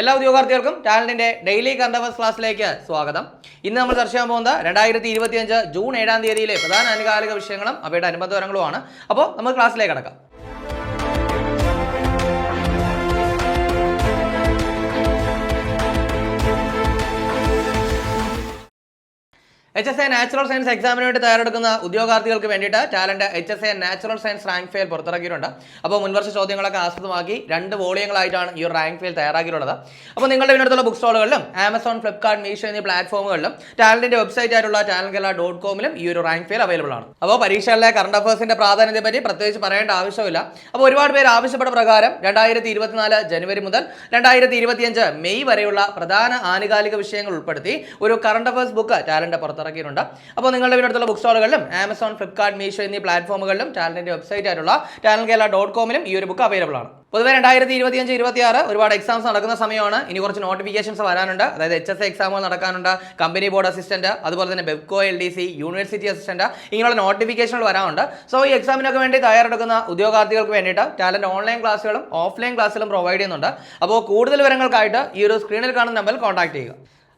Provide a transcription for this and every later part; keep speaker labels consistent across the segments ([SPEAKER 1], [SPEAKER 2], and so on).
[SPEAKER 1] എല്ലാ ഉദ്യോഗാർത്ഥികൾക്കും ടാലന്റിന്റെ daily affairs ക്ലാസ്സിലേക്ക് സ്വാഗതം. ഇന്ന് നമ്മൾ ചർച്ച ചെയ്യാൻ പോകുന്നത് രണ്ടായിരത്തി ഇരുപത്തിയഞ്ച് ജൂൺ ഏഴാം തീയതിയിലെ പ്രധാന ആനുകാലിക വിഷയങ്ങളും അവയുടെ അനുബന്ധപരങ്ങളുമാണ് അപ്പോൾ നമുക്ക് ക്ലാസ്സിലേക്ക് കടക്കാം. H S A natural science എക്സാമിന് വേണ്ടി തയ്യാറെടുക്കുന്ന ഉദ്യോഗാർത്ഥികൾക്ക് വേണ്ടിയിട്ട് Talent H S A natural science rank file പുറത്തിറക്കിയിട്ടുണ്ട്. അപ്പോൾ മുൻവർഷ ചോദ്യങ്ങളൊക്കെ ആസ്പദമാക്കി രണ്ട് വോളിയങ്ങളായിട്ടാണ് ഈ റാങ്ക് ഫെയിൽ തയ്യാറാക്കിയിട്ടുള്ളത്. അപ്പോൾ നിങ്ങളുടെ ഇതിനടുത്തുള്ള ബുക്ക് സ്റ്റോളുകളിലും ആമസോൺ ഫ്ലിപ്കാർട്ട് മീഷോ എന്നീ പ്ലാറ്റ്ഫോമുകളിലും ടാലന്റിന്റെ വെബ്സൈറ്റ് ആയിട്ടുള്ള ടാലൻ കേരള ഡോട്ട് കോമിലും ഈ ഒരു റാങ്ക് ഫെയിൽ അവൈലബിൾ ആണ്. അപ്പോൾ പരീക്ഷകളിലെ കറണ്ട് അഫയേഴ്സിന്റെ പ്രാധാന്യത്തെ പറ്റി പ്രത്യേകിച്ച് പറയേണ്ട ആവശ്യമില്ല. അപ്പോൾ ഒരുപാട് പേര് ആവശ്യപ്പെട്ട പ്രകാരം രണ്ടായിരത്തി ഇരുപത്തിനാല് ജനുവരി മുതൽ രണ്ടായിരത്തി ഇരുപത്തിയഞ്ച് മെയ് വരെയുള്ള പ്രധാന ആനുകാലിക വിഷയങ്ങൾ ഉൾപ്പെടുത്തി ഒരു കറണ്ട് അഫയേഴ്സ് ബുക്ക് ടാലന്റ് പുറത്തിറക്കിയിട്ടുണ്ട് അപ്പോൾ നിങ്ങളുടെ വീടിനടുത്തുള്ള ബുക്ക് സ്റ്റോളുകളിലും ആമസോൺ ഫ്ലിപ്കാർട്ട് മീഷോ എന്നീ പ്ലാറ്റ്ഫോമുകളിലും ടാലന്റിന്റെ വെബ്സൈറ്റ് ആയിട്ടുള്ള ടാലൻ കേരള ഡോട്ട് കോമിലും ഈ ഒരു ബുക്ക് അവൈലബിൾ ആണ്. പൊതുവെ രണ്ടായിരത്തി ഇരുപത്തിയഞ്ച് ഇരുപത്തി ആറ് ഒരുപാട് എക്സാംസ് നടക്കുന്ന സമയമാണ്. ഇനി കുറച്ച് നോട്ടിഫിക്കേഷൻസ് വരാനുണ്ട്. അതായത് എച്ച് എസ് എക്സാമുകൾ നടക്കാനുണ്ട്. കമ്പനി ബോർഡ് അസിസ്റ്റന്റ് അതുപോലെ തന്നെ Bevco L D C university assistant ഇങ്ങനെയുള്ള നോട്ടിഫിക്കേഷനുകൾ വരാനുണ്ട് സോ ഈ എക്സാമിനൊക്കെ വേണ്ടി തയ്യാറെടുക്കുന്ന ഉദ്യോഗാർത്ഥികൾക്ക് വേണ്ടിയിട്ട് ടാലന്റ് ഓൺലൈൻ ക്ലാസ്സുകളും ഓഫ്ലൈൻ ക്ലാസ്സുകളും പ്രൊവൈഡ് ചെയ്യുന്നുണ്ട്. അപ്പോൾ കൂടുതൽ വിവരങ്ങൾക്കായിട്ട് ഈ ഒരു സ്ക്രീനിൽ കാണുന്ന നമ്പറിൽ കോൺടാക്ട് ചെയ്യുക.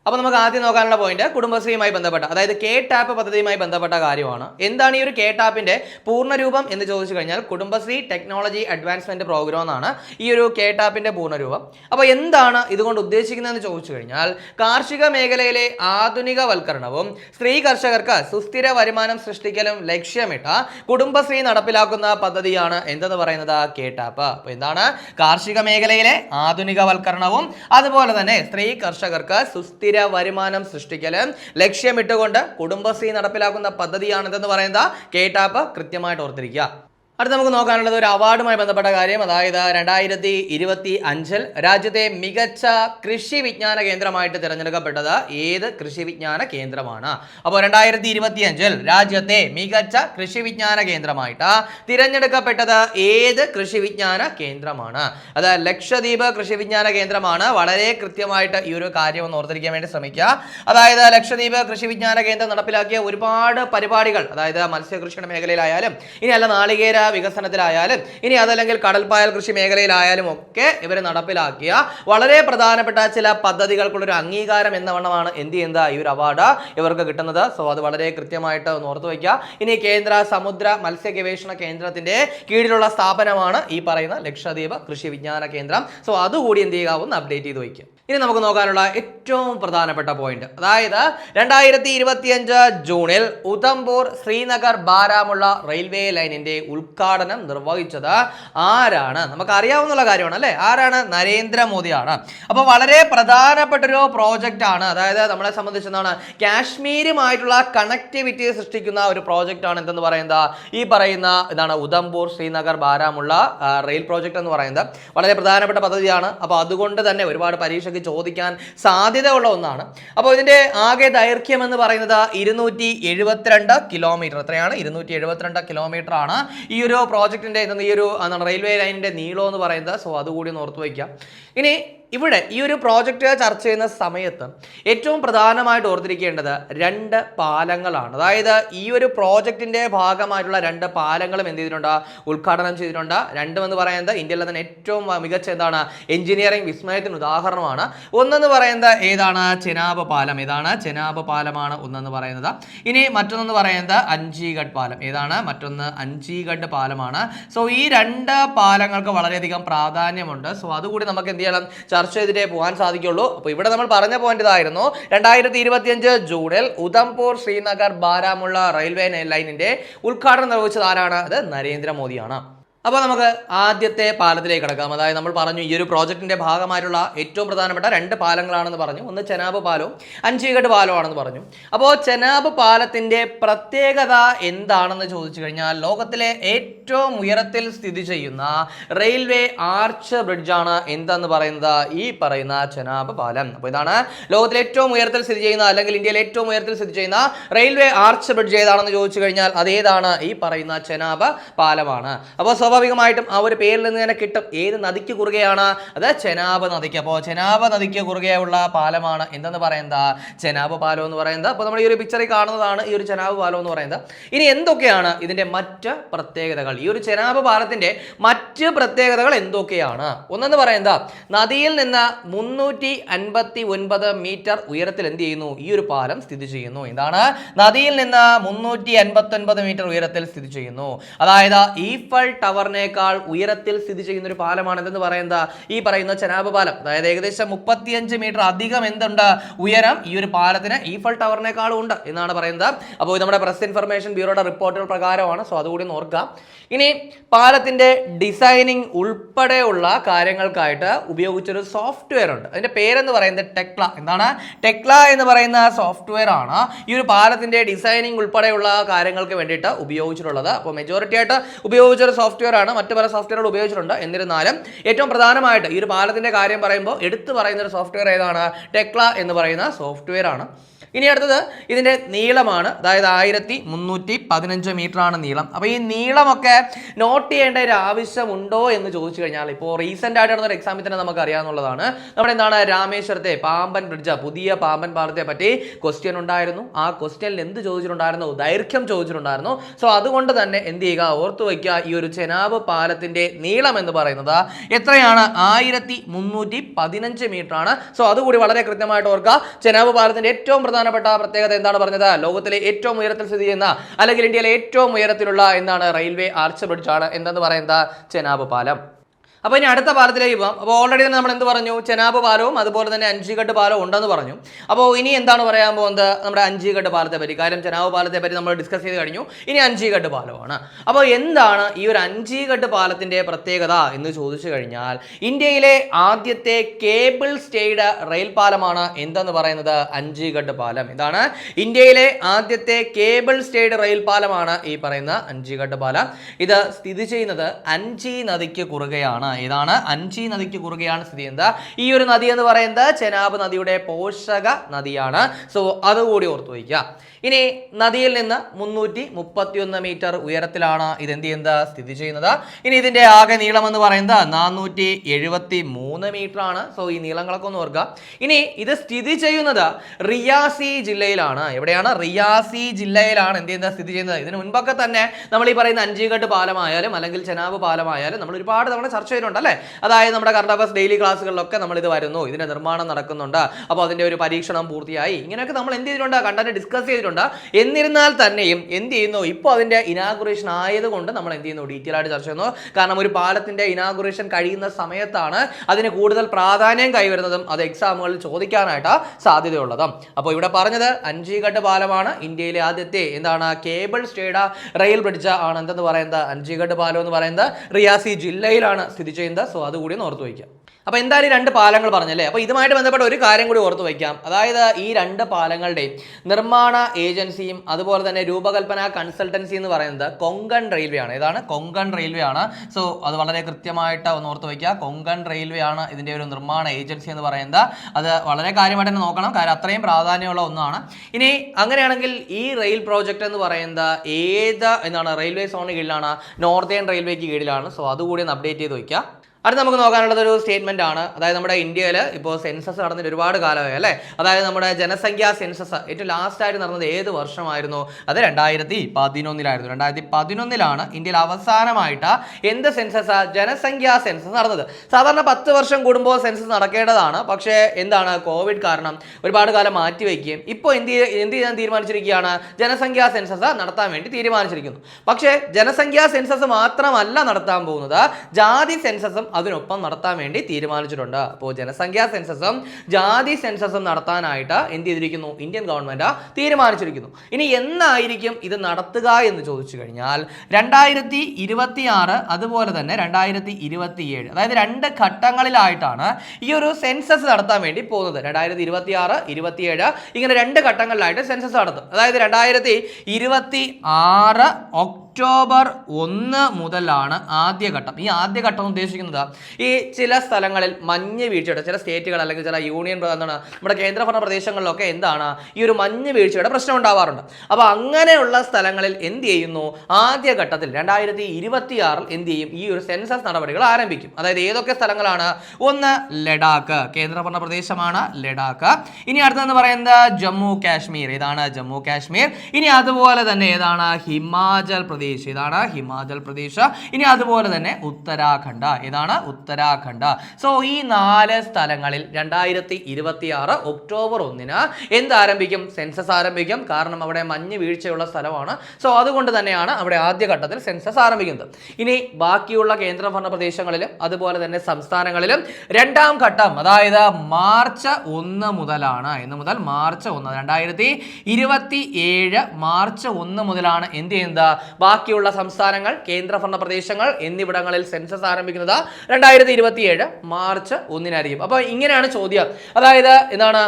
[SPEAKER 1] അപ്പോൾ നമുക്ക് ആദ്യം നോക്കാനുള്ള പോയിന്റ് കുടുംബശ്രീയുമായി ബന്ധപ്പെട്ട അതായത് കെ ടാപ്പ് പദ്ധതിയുമായി ബന്ധപ്പെട്ട കാര്യമാണ്. എന്താണ് ഈ ഒരു കെ ടാപ്പിന്റെ പൂർണരൂപം എന്ന് ചോദിച്ചു കഴിഞ്ഞാൽ കുടുംബശ്രീ ടെക്നോളജി അഡ്വാൻസ്മെന്റ് പ്രോഗ്രാം എന്നാണ് ഈ ഒരു കെ ടാപ്പിന്റെ പൂർണരൂപം. അപ്പോൾ എന്താണ് ഇതുകൊണ്ട് ഉദ്ദേശിക്കുന്നതെന്ന് ചോദിച്ചു കഴിഞ്ഞാൽ കാർഷിക മേഖലയിലെ ആധുനികവൽക്കരണവും സ്ത്രീ കർഷകർക്ക് സുസ്ഥിര വരുമാനം സൃഷ്ടിക്കലും ലക്ഷ്യമിട്ട കുടുംബശ്രീ നടപ്പിലാക്കുന്ന പദ്ധതിയാണ് എന്തെന്ന് പറയുന്നത് കെ ടാപ്പ് അപ്പോൾ എന്താണ്? കാർഷിക മേഖലയിലെ ആധുനികവൽക്കരണവും അതുപോലെ തന്നെ സ്ത്രീ കർഷകർക്ക് സുസ്ഥിര വരുമാനം സൃഷ്ടിക്കൽ ലക്ഷ്യമിട്ടുകൊണ്ട് കുടുംബശ്രീ നടപ്പിലാക്കുന്ന പദ്ധതിയാണിതെന്ന് പറയുന്ന പറയുന്നത് കെ ടാപ്പ് കൃത്യമായിട്ട് ഓർത്തിരിക്കുക. അടുത്ത നമുക്ക് നോക്കാനുള്ളത് ഒരു അവാർഡുമായി ബന്ധപ്പെട്ട കാര്യം. അതായത് രണ്ടായിരത്തി ഇരുപത്തി അഞ്ചിൽ രാജ്യത്തെ മികച്ച കൃഷി വിജ്ഞാന കേന്ദ്രമായിട്ട് തിരഞ്ഞെടുക്കപ്പെട്ടത് ഏത് കൃഷി വിജ്ഞാന കേന്ദ്രമാണ്? അപ്പോൾ രണ്ടായിരത്തി ഇരുപത്തി അഞ്ചിൽ രാജ്യത്തെ മികച്ച കൃഷി വിജ്ഞാന കേന്ദ്രമായിട്ട് തിരഞ്ഞെടുക്കപ്പെട്ടത് ഏത് കൃഷി വിജ്ഞാന കേന്ദ്രമാണ്? അത് ലക്ഷദ്വീപ് കൃഷി വിജ്ഞാന കേന്ദ്രമാണ്. വളരെ കൃത്യമായിട്ട് ഈ ഒരു കാര്യം ഒന്ന് ഓർത്തിരിക്കാൻ വേണ്ടി ശ്രമിക്കുക. അതായത് ലക്ഷദ്വീപ് കൃഷി വിജ്ഞാന കേന്ദ്രം നടപ്പിലാക്കിയ ഒരുപാട് പരിപാടികൾ അതായത് മത്സ്യകൃഷിയുടെ മേഖലയിലായാലും ഇനി അല്ല നാളികേര വികസനത്തിലായാലും ഇനി അതല്ലെങ്കിൽ കടൽപ്പായൽ കൃഷി മേഖലയിലായാലും ഒക്കെ ഇവർ നടപ്പിലാക്കിയ വളരെ പ്രധാനപ്പെട്ട ചില പദ്ധതികൾക്കുള്ള ഒരു അംഗീകാരം എന്ന വണ്ണമാണ് എന്ത് ചെയ്യുന്നത്? ഈ ഒരു അവാർഡ് ഇവർക്ക് കിട്ടുന്നത്. സോ അത് വളരെ കൃത്യമായിട്ട് ഒന്ന് ഓർത്തു വയ്ക്കുക. ഇനി കേന്ദ്ര സമുദ്ര മത്സ്യ ഗവേഷണ കേന്ദ്രത്തിന്റെ കീഴിലുള്ള സ്ഥാപനമാണ് ഈ പറയുന്ന ലക്ഷദ്വീപ് കൃഷി വിജ്ഞാന കേന്ദ്രം. സോ അതുകൂടി എന്ത് ചെയ്യുക? അപ്ഡേറ്റ് ചെയ്ത് വയ്ക്കുക. ഇനി നമുക്ക് നോക്കാനുള്ള ഏറ്റവും പ്രധാനപ്പെട്ട പോയിന്റ് അതായത് രണ്ടായിരത്തി ഇരുപത്തിയഞ്ച് ജൂണിൽ ഉധംപൂർ ശ്രീനഗർ ബാരാമുള്ള റെയിൽവേ ലൈനിന്റെ ഉദ്ഘാടനം നിർവഹിച്ചത് ആരാണ്? നമുക്ക് അറിയാവുന്ന കാര്യമാണ് അല്ലേ ആരാണ്? നരേന്ദ്രമോദിയാണ്. അപ്പോൾ വളരെ പ്രധാനപ്പെട്ട ഒരു പ്രോജക്റ്റ് ആണ്. അതായത് നമ്മളെ സംബന്ധിച്ച് എന്താണ്? കാശ്മീരുമായിട്ടുള്ള കണക്ടിവിറ്റി സൃഷ്ടിക്കുന്ന ഒരു പ്രോജക്റ്റ് ആണ് എന്തെന്ന് പറയുന്നത്? ഈ പറയുന്ന ഇതാണ് ഉധംപൂർ ശ്രീനഗർ ബാരാമുള്ള റെയിൽ പ്രോജക്റ്റ് എന്ന് പറയുന്നത്. വളരെ പ്രധാനപ്പെട്ട പദ്ധതിയാണ്. അപ്പോൾ അതുകൊണ്ട് തന്നെ ഒരുപാട് പരീക്ഷയ്ക്ക് ചോദിക്കാൻ സാധ്യതയുള്ള ഒന്നാണ്. അപ്പോൾ ഇതിന്റെ ആകെ ദൈർഘ്യം എന്ന് പറയുന്നത് ഇരുന്നൂറ്റി എഴുപത്തിരണ്ട് കിലോമീറ്റർ. എത്രയാണ്? ഇരുന്നൂറ്റി എഴുപത്തിരണ്ട് കിലോമീറ്റർ ആണ് ഈ ഒരു പ്രോജക്റ്റിന്റെ ഈ ഒരു റെയിൽവേ ലൈനിന്റെ നീളം എന്ന് പറയുന്നത്. സോ അതുകൂടി ഒന്ന് ഓർത്ത് വയ്ക്കാം ഇനി ഇവിടെ ഈ ഒരു പ്രോജക്റ്റ് ചർച്ച ചെയ്യുന്ന സമയത്ത് ഏറ്റവും പ്രധാനമായിട്ട് ഓർത്തിരിക്കേണ്ടത് രണ്ട് പാലങ്ങളാണ്. അതായത് ഈ ഒരു പ്രോജക്റ്റിന്റെ ഭാഗമായിട്ടുള്ള രണ്ട് പാലങ്ങളും എന്ത് ചെയ്തിട്ടുണ്ട്? ഉദ്ഘാടനം ചെയ്തിട്ടുണ്ട്. രണ്ടും എന്ന് പറയുന്നത് ഇന്ത്യയിലെ തന്നെ ഏറ്റവും മികച്ച എന്താണ്? എഞ്ചിനീയറിംഗ് വിസ്മയത്തിന് ഉദാഹരണമാണ്. ഒന്നെന്ന് പറയുന്നത് ഏതാണ്? ചെനാബ് പാലം. ഏതാണ്? ചെനാബ് പാലമാണ് ഒന്നെന്ന് പറയുന്നത്. ഇനി മറ്റൊന്നെന്ന് പറയുന്നത് അഞ്ചീഗഡ് പാലം. ഏതാണ്? മറ്റൊന്ന് അഞ്ചീഗഡ് പാലമാണ്. സോ ഈ രണ്ട് പാലങ്ങൾക്ക് വളരെയധികം പ്രാധാന്യമുണ്ട്. സോ അതുകൂടി നമുക്ക് എന്ത് ചെയ്യണം? ചർച്ച ചെയ്തിട്ടേ പോകാൻ സാധിക്കുള്ളൂ. അപ്പോൾ ഇവിടെ നമ്മൾ പറഞ്ഞ പോയിന്റ് ഇതായിരുന്നു. രണ്ടായിരത്തി ഇരുപത്തിയഞ്ച് ജൂണിൽ ഉധംപൂർ ശ്രീനഗർ ബാരാമുള്ള റെയിൽവേ ലൈനിന്റെ ഉദ്ഘാടനം നിർവഹിച്ചത് ആരാണ്? അത് നരേന്ദ്രമോദിയാണ്. അപ്പോൾ നമുക്ക് ആദ്യത്തെ പാലത്തിലേക്ക് കിടക്കാം. അതായത് നമ്മൾ പറഞ്ഞു ഈ ഒരു പ്രോജക്റ്റിന്റെ ഭാഗമായിട്ടുള്ള ഏറ്റവും പ്രധാനപ്പെട്ട രണ്ട് പാലങ്ങളാണെന്ന് പറഞ്ഞു. ഒന്ന് ചെനാബ് പാലവും അഞ്ചീഗഡ് പാലമാണെന്ന് പറഞ്ഞു. അപ്പോൾ ചെനാബ് പാലത്തിന്റെ പ്രത്യേകത എന്താണെന്ന് ചോദിച്ചു കഴിഞ്ഞാൽ ലോകത്തിലെ ഏറ്റവും ഉയരത്തിൽ സ്ഥിതി ചെയ്യുന്ന റെയിൽവേ ആർച്ച് ബ്രിഡ്ജാണ് എന്തെന്ന് പറയുന്നത്? ഈ പറയുന്ന ചെനാബ് പാലം. അപ്പോൾ ഇതാണ് ലോകത്തിലെ ഏറ്റവും ഉയരത്തിൽ സ്ഥിതി ചെയ്യുന്ന അല്ലെങ്കിൽ ഇന്ത്യയിലെ ഏറ്റവും ഉയരത്തിൽ സ്ഥിതി ചെയ്യുന്ന റെയിൽവേ ആർച്ച് ബ്രിഡ്ജ് ഏതാണെന്ന് ചോദിച്ചു കഴിഞ്ഞാൽ അതേതാണ്. ഈ പറയുന്ന ചെനാബ് പാലമാണ്. അപ്പോൾ സ്വാഭാവികമായിട്ടും ആ ഒരു പേരിൽ നിന്ന് തന്നെ കിട്ടും. ഏത് നദിക്ക് കുറുകയാണ്? അത് ചെനാബ് നദിക്ക്. അപ്പോൾ ചെനാബ് നദിക്ക് കുറുകെയുള്ള പാലമാണ് എന്തെന്ന് പറയുന്നത്? ചെനാബ് പാലം എന്ന് പറയുന്നത്. അപ്പോൾ നമ്മൾ ഈ ഒരു പിക്ചറിൽ കാണുന്നതാണ് ഈ ഒരു ചെനാബ് പാലം എന്ന് പറയുന്നത്. ഇനി എന്തൊക്കെയാണ് ഇതിന്റെ മറ്റ് പ്രത്യേകതകൾ? ഈ ഒരു ചെനാബ് പാലത്തിന്റെ മറ്റ് പ്രത്യേകതകൾ എന്തൊക്കെയാണ്? ഒന്നെന്ന് പറയുന്നത് നദിയിൽ നിന്ന് മുന്നൂറ്റി അൻപത്തി ഒൻപത് മീറ്റർ ഉയരത്തിൽ എന്ത് ചെയ്യുന്നു? ഈ ഒരു പാലം സ്ഥിതി ചെയ്യുന്നു. എന്താണ്? നദിയിൽ നിന്ന് മുന്നൂറ്റി അൻപത്തി ഒൻപത് മീറ്റർ ഉയരത്തിൽ സ്ഥിതി ചെയ്യുന്നു. അതായത് ഈഫൽ ടവറിനേക്കാൾ ഉയരത്തിൽ സ്ഥിതി ചെയ്യുന്ന ഒരു പാലമാണ് എന്തെന്ന് പറയുന്നത്. ഈ പറയുന്ന ചെനാബ് പാലം അതായത് ഏകദേശം മുപ്പത്തിയഞ്ച് മീറ്റർ അധികം എന്തുണ്ട്? ഉയരം ഈ ഒരു പാലത്തിന് ഈഫൽ ടവറിനേക്കാളും ഉണ്ട് എന്നാണ് പറയുന്നത്. അപ്പോൾ നമ്മുടെ പ്രസ് ഇൻഫർമേഷൻ ബ്യൂറോയുടെ റിപ്പോർട്ടുകൾ പ്രകാരമാണ്. സോ അതുകൂടി ഓർക്കുക. ഇനി പാലത്തിന്റെ ഡിസൈനിങ് ഉൾപ്പെടെയുള്ള കാര്യങ്ങൾക്കായിട്ട് ഉപയോഗിച്ചൊരു സോഫ്റ്റ്വെയർ ഉണ്ട്. അതിന്റെ പേരെന്ന് പറയുന്നത് ടെക്ല. എന്താണ്? ടെക്ല എന്ന് പറയുന്ന സോഫ്റ്റ്വെയർ ആണ് ഈ ഒരു പാലത്തിന്റെ ഡിസൈനിങ് ഉൾപ്പെടെയുള്ള കാര്യങ്ങൾക്ക് വേണ്ടിയിട്ട് ഉപയോഗിച്ചിട്ടുള്ളത്. അപ്പോൾ മെജോറിറ്റി ആയിട്ട് ഉപയോഗിച്ചൊരു സോഫ്റ്റ്വെയർ ആണ് മറ്റു പല സോഫ്റ്റ്വെയറുകൾ ഉപയോഗിച്ചിട്ടുണ്ട്. എന്നിരുന്നാലും ഏറ്റവും പ്രധാനമായിട്ട് ഈ ഒരു പാലത്തിന്റെ കാര്യം പറയുമ്പോൾ എടുത്തു പറയുന്ന ഒരു സോഫ്റ്റ്വെയർ ഏതാണ്? ടെക്ല എന്ന് പറയുന്ന സോഫ്റ്റ്വെയർ ആണ് ഇനി അടുത്തത് ഇതിന്റെ നീളമാണ്. അതായത് ആയിരത്തി മുന്നൂറ്റി പതിനഞ്ച് മീറ്റർ ആണ് നീളം. അപ്പോൾ ഈ നീളമൊക്കെ നോട്ട് ചെയ്യേണ്ട ഒരു ആവശ്യമുണ്ടോ എന്ന് ചോദിച്ചു കഴിഞ്ഞാൽ ഇപ്പോൾ റീസെന്റ് ആയിട്ട് നടന്ന ഒരു എക്സാമിൽ തന്നെ നമുക്ക് അറിയാവുന്നതാണ്. നമ്മുടെ എന്താണ് രാമേശ്വരത്തെ പാമ്പൻ ബ്രിഡ്ജ് പുതിയ പാമ്പൻ പാലത്തെ പറ്റി ക്വസ്റ്റ്യൻ ഉണ്ടായിരുന്നു. ആ ക്വസ്റ്റ്യനിൽ എന്ത് ചോദിച്ചിട്ടുണ്ടായിരുന്നു? ദൈർഘ്യം ചോദിച്ചിട്ടുണ്ടായിരുന്നു. സോ അതുകൊണ്ട് തന്നെ എന്ത് ചെയ്യുക? ഓർത്തു വയ്ക്കുക. ഈ ഒരു ചെനാബ് പാലത്തിന്റെ നീളം എന്ന് പറയുന്നത് എത്രയാണ്? ആയിരത്തി മുന്നൂറ്റി പതിനഞ്ച് മീറ്റർ ആണ് സോ അതുകൂടി വളരെ കൃത്യമായിട്ട് ഓർക്കുക. ചെനാബ് പാലത്തിന്റെ ഏറ്റവും പ്രധാനപ്പെട്ട പ്രത്യേകത എന്താണ് പറഞ്ഞത്? ലോകത്തിലെ ഏറ്റവും ഉയരത്തിൽ സ്ഥിതി ചെയ്യുന്ന അല്ലെങ്കിൽ ഇന്ത്യയിലെ ഏറ്റവും ഉയരത്തിലുള്ള എന്താണ് റെയിൽവേ ആർച്ച് ബ്രിഡ്ജ് ആണ് എന്തെന്ന് പറയുന്നത്? ചെനാബ് പാലം. അപ്പോൾ ഇനി അടുത്ത പാലത്തിലേക്ക് പോകാം അപ്പോൾ ഓൾറെഡി തന്നെ നമ്മൾ എന്ത് പറഞ്ഞു? ചെനാബ് പാലവും അതുപോലെ തന്നെ അഞ്ചിഘട്ട് പാലവും ഉണ്ടെന്ന് പറഞ്ഞു. അപ്പോൾ ഇനി എന്താണ് പറയാൻ പോകുന്നത്? നമ്മുടെ അഞ്ചിഘട്ട് പാലത്തെ പറ്റി. കാര്യം ചെനാബ് പാലത്തെ പറ്റി നമ്മൾ ഡിസ്കസ് ചെയ്ത് കഴിഞ്ഞു. ഇനി അഞ്ചിഘട്ട് പാലമാണ് അപ്പോൾ എന്താണ് ഈ ഒരു അഞ്ചിഘട്ട് പാലത്തിന്റെ പ്രത്യേകത എന്ന് ചോദിച്ചു കഴിഞ്ഞാൽ ഇന്ത്യയിലെ ആദ്യത്തെ കേബിൾ സ്റ്റേഡ് റെയിൽ പാലമാണ് എന്തെന്ന് പറയുന്നത്? അഞ്ചിഘട്ട് പാലം. ഇതാണ് ഇന്ത്യയിലെ ആദ്യത്തെ കേബിൾ സ്റ്റേഡ് റെയിൽ പാലമാണ് ഈ പറയുന്ന അഞ്ചിഘട്ട് പാലം. ഇത് സ്ഥിതി ചെയ്യുന്നത് അഞ്ചി നദിക്ക് കുറുകയാണ്. ഇതാണ് അഞ്ചി നദിക്ക് കുറുകയാണ് സ്ഥിതി ചെയ്യുന്നത്. ഈ ഒരു നദി എന്ന് പറയുന്നത് ചെനാബ് നദിയുടെ പോഷക നദിയാണ്. സോ അതുകൂടി ഓർത്തു വയ്ക്കുക. ഇനി നദിയിൽ നിന്ന് മുന്നൂറ്റി മുപ്പത്തിയൊന്ന് മീറ്റർ ഉയരത്തിലാണ് ഇത് എന്ത് ചെയ്യുന്നത്? സ്ഥിതി ചെയ്യുന്നത്. ഇനി ഇതിന്റെ ആകെ നീളം എന്ന് പറയുന്നത് നാനൂറ്റി എഴുപത്തി മൂന്ന് മീറ്റർ ആണ്. സോ ഈ നീളങ്ങളൊക്കെ ഒന്ന് ഓർക്കുക. ഇനി ഇത് സ്ഥിതി ചെയ്യുന്നത് റിയാസി ജില്ലയിലാണ്. എവിടെയാണ്? റിയാസി ജില്ലയിലാണ് എന്ത് ചെയ്യുന്നത്? സ്ഥിതി ചെയ്യുന്നത്. ഇതിന് മുൻപൊക്കെ തന്നെ നമ്മൾ ഈ പറയുന്ന അഞ്ചീഘട്ട് പാലമായാലും അല്ലെങ്കിൽ ചെനാബ് പാലമായാലും നമ്മൾ ഒരുപാട് തവണ ചർച്ച ചെയ്തിട്ടുണ്ട് അല്ലേ അതായത് നമ്മുടെ കറണ്ട് അഫേഴ്സ് ഡെയിലി ക്ലാസ്സുകളിലൊക്കെ നമ്മൾ ഇത് വരുന്നു. ഇതിന്റെ നിർമ്മാണം നടക്കുന്നുണ്ട്. അപ്പോൾ അതിന്റെ ഒരു പരീക്ഷണം പൂർത്തിയായി. ഇങ്ങനെയൊക്കെ നമ്മൾ എന്ത് ചെയ്തിട്ടുണ്ട്? കണ്ടന്റ് ഡിസ്കസ് ചെയ്തിട്ടുണ്ട്. എന്നിരുന്നാൽ തന്നെയും എന്ത് ചെയ്യുന്നു? ഇപ്പോൾ അതിന്റെ ഇനാഗുറേഷൻ ആയതുകൊണ്ട് നമ്മൾ എന്ത് ചെയ്യുന്നു? ഡീറ്റെയിൽ ആയിട്ട് ചർച്ച ചെയ്യുന്നു. കാരണം ഒരു പാലത്തിന്റെ ഇനാഗുറേഷൻ കഴിയുന്ന സമയത്താണ് അതിന് കൂടുതൽ പ്രാധാന്യം കൈവരുന്നതും അത് എക്സാമുകളിൽ ചോദിക്കാനായിട്ട് സാധ്യതയുള്ളതും. അപ്പോൾ ഇവിടെ പറഞ്ഞത് അഞ്ചിഘട്ട് പാലമാണ്. ഇന്ത്യയിലെ ആദ്യത്തെ എന്താണ്? കേബിൾ സ്റ്റേഡ റെയിൽ ബ്രിഡ്ജ് ആണ്. എന്തെന്ന് പറയുന്നത്? അഞ്ചിഘട്ട് പാലം എന്ന് പറയുന്നത് റിയാസി ജില്ലയിലാണ് സ്ഥിതി ചെയ്യുന്നത്. സോ അതുകൂടി ഒന്ന് ഓർത്ത് വയ്ക്കുക. അപ്പോൾ എന്തായാലും രണ്ട് പാലങ്ങൾ പറഞ്ഞല്ലേ? അപ്പോൾ ഇതുമായിട്ട് ബന്ധപ്പെട്ട ഒരു കാര്യം കൂടി ഓർത്ത് വയ്ക്കാം. അതായത് ഈ രണ്ട് പാലങ്ങളുടെയും നിർമ്മാണ ഏജൻസിയും അതുപോലെ തന്നെ രൂപകൽപ്പന കൺസൾട്ടൻസി എന്ന് പറയുന്നത് കൊങ്കൺ റെയിൽവേ ആണ്. ഇതാണ് കൊങ്കൺ റെയിൽവേ ആണ്. സോ അത് വളരെ കൃത്യമായിട്ട് ഒന്ന് ഓർത്ത് വയ്ക്കുക. കൊങ്കൺ റെയിൽവേ ആണ് ഇതിന്റെ ഒരു നിർമ്മാണ ഏജൻസി എന്ന് പറയുന്നത്. അത് വളരെ കാര്യമായിട്ട് തന്നെ നോക്കണം. കാരണം അത്രയും പ്രാധാന്യമുള്ള ഒന്നാണ്. ഇനി അങ്ങനെയാണെങ്കിൽ ഈ റെയിൽ പ്രോജക്റ്റ് എന്ന് പറയുന്നത് ഏത് എന്താണ് റെയിൽവേ സോണിന് കീഴിലാണ്? നോർത്തേൺ റെയിൽവേക്ക് കീഴിലാണ്. സോ അതുകൂടി ഒന്ന് അപ്ഡേറ്റ് ചെയ്ത് വയ്ക്കുക. അടുത്ത് നമുക്ക് നോക്കാനുള്ളത് ഒരു സ്റ്റേറ്റ്മെന്റ് ആണ്. അതായത് നമ്മുടെ ഇന്ത്യയിൽ ഇപ്പോൾ സെൻസസ് നടന്നിട്ട് ഒരുപാട് കാലമായി അല്ലേ? അതായത് നമ്മുടെ ജനസംഖ്യാ സെൻസസ് ഏറ്റവും ലാസ്റ്റ് ആയിട്ട് നടന്നത് ഏത് വർഷമായിരുന്നു? അത് രണ്ടായിരത്തി പതിനൊന്നിലായിരുന്നു. രണ്ടായിരത്തി പതിനൊന്നിലാണ് ഇന്ത്യയിൽ അവസാനമായിട്ട് എന്ത് സെൻസസ് ജനസംഖ്യാ സെൻസസ് നടന്നത്. സാധാരണ പത്ത് വർഷം കൂടുമ്പോൾ സെൻസസ് നടക്കേണ്ടതാണ്. പക്ഷേ എന്താണ് കോവിഡ് കാരണം ഒരുപാട് കാലം മാറ്റിവെക്കുകയും ഇപ്പോൾ എന്ത് എന്ത് ചെയ്യാൻ തീരുമാനിച്ചിരിക്കുകയാണ്? ജനസംഖ്യാ സെൻസസ് നടത്താൻ വേണ്ടി തീരുമാനിച്ചിരിക്കുന്നു. പക്ഷേ ജനസംഖ്യാ സെൻസസ് മാത്രമല്ല നടത്താൻ പോകുന്നത് ജാതി സെൻസസും അതിനൊപ്പം നടത്താൻ വേണ്ടി തീരുമാനിച്ചിട്ടുണ്ട്. അപ്പോൾ ജനസംഖ്യാ സെൻസസും ജാതി സെൻസസും നടത്താനായിട്ട് എന്ത് ചെയ്തിരിക്കുന്നു? ഇന്ത്യൻ ഗവൺമെന്റ് തീരുമാനിച്ചിരിക്കുന്നു. ഇനി എന്നായിരിക്കും ഇത് നടത്തുക എന്ന് ചോദിച്ചു കഴിഞ്ഞാൽ രണ്ടായിരത്തി ഇരുപത്തി ആറ് അതുപോലെ തന്നെ രണ്ടായിരത്തി ഇരുപത്തി ഏഴ് അതായത് രണ്ട് ഘട്ടങ്ങളിലായിട്ടാണ് ഈ ഒരു സെൻസസ് നടത്താൻ വേണ്ടി പോകുന്നത്. രണ്ടായിരത്തി ഇരുപത്തി ആറ് ഇരുപത്തിയേഴ് ഇങ്ങനെ രണ്ട് ഘട്ടങ്ങളിലായിട്ട് സെൻസസ് നടത്തും. അതായത് രണ്ടായിരത്തി ഇരുപത്തി ആറ് ഒക് ഒക്ടോബർ ഒന്ന് മുതലാണ് ആദ്യഘട്ടം. ഈ ആദ്യഘട്ടം ഉദ്ദേശിക്കുന്നത് ഈ ചില സ്ഥലങ്ങളിൽ മഞ്ഞ് വീഴ്ചയുടെ ചില സ്റ്റേറ്റുകൾ അല്ലെങ്കിൽ ചില യൂണിയൻ എന്താണ് നമ്മുടെ കേന്ദ്രഭരണ പ്രദേശങ്ങളിലൊക്കെ എന്താണ് ഈ ഒരു മഞ്ഞ് വീഴ്ചയുടെ പ്രശ്നം ഉണ്ടാവാറുണ്ട്. അപ്പോൾ അങ്ങനെയുള്ള സ്ഥലങ്ങളിൽ എന്ത് ചെയ്യുന്നു? ആദ്യഘട്ടത്തിൽ രണ്ടായിരത്തി ഇരുപത്തിയാറിൽ എന്ത് ചെയ്യും? ഈ ഒരു സെൻസസ് നടപടികൾ ആരംഭിക്കും. അതായത് ഏതൊക്കെ സ്ഥലങ്ങളാണ്? ഒന്ന് ലഡാക്ക് കേന്ദ്രഭരണ പ്രദേശമാണ് ലഡാക്ക്. ഇനി അടുത്തെന്ന് പറയുന്നത് ജമ്മു കാശ്മീർ. ഇതാണ് ജമ്മു കാശ്മീർ? ഇനി അതുപോലെ തന്നെ ഏതാണ്? ഹിമാചൽ പ്രദേശ് ഇതാണ് ഹിമാചൽ പ്രദേശ്. ഇനി അതുപോലെ തന്നെ ഉത്തരാഖണ്ഡ. ഇതാണ് ഉത്തരാഖണ്ഡ. സോ ഈ നാല് സ്ഥലങ്ങളിൽ രണ്ടായിരത്തി ഇരുപത്തി ആറ് ഒക്ടോബർ ഒന്നിന് എന്താരംഭിക്കും സെൻസസ് ആരംഭിക്കും. കാരണം അവിടെ മഞ്ഞ് വീഴ്ചയുള്ള സ്ഥലമാണ്. സോ അതുകൊണ്ട് തന്നെയാണ് അവിടെ ആദ്യഘട്ടത്തിൽ സെൻസസ് ആരംഭിക്കുന്നത്. ഇനി ബാക്കിയുള്ള കേന്ദ്രഭരണ പ്രദേശങ്ങളിലും അതുപോലെ തന്നെ സംസ്ഥാനങ്ങളിലും രണ്ടാം ഘട്ടം അതായത് മാർച്ച് ഒന്ന് മുതലാണ്. എന്ന് മുതൽ മാർച്ച് ഒന്ന്. രണ്ടായിരത്തി ഇരുപത്തി ഏഴ് മാർച്ച് ഒന്ന് മുതലാണ് എന്ത് ചെയ്യുന്നത്? ബാക്കിയുള്ള സംസ്ഥാനങ്ങൾ കേന്ദ്രഭരണ പ്രദേശങ്ങൾ എന്നിവിടങ്ങളിൽ സെൻസസ് ആരംഭിക്കുന്നത് രണ്ടായിരത്തി ഇരുപത്തിയേഴ് മാർച്ച് ഒന്നിനായിരിക്കും. അപ്പോൾ ഇങ്ങനെയാണ് ചോദ്യം. അതായത് എന്താണ്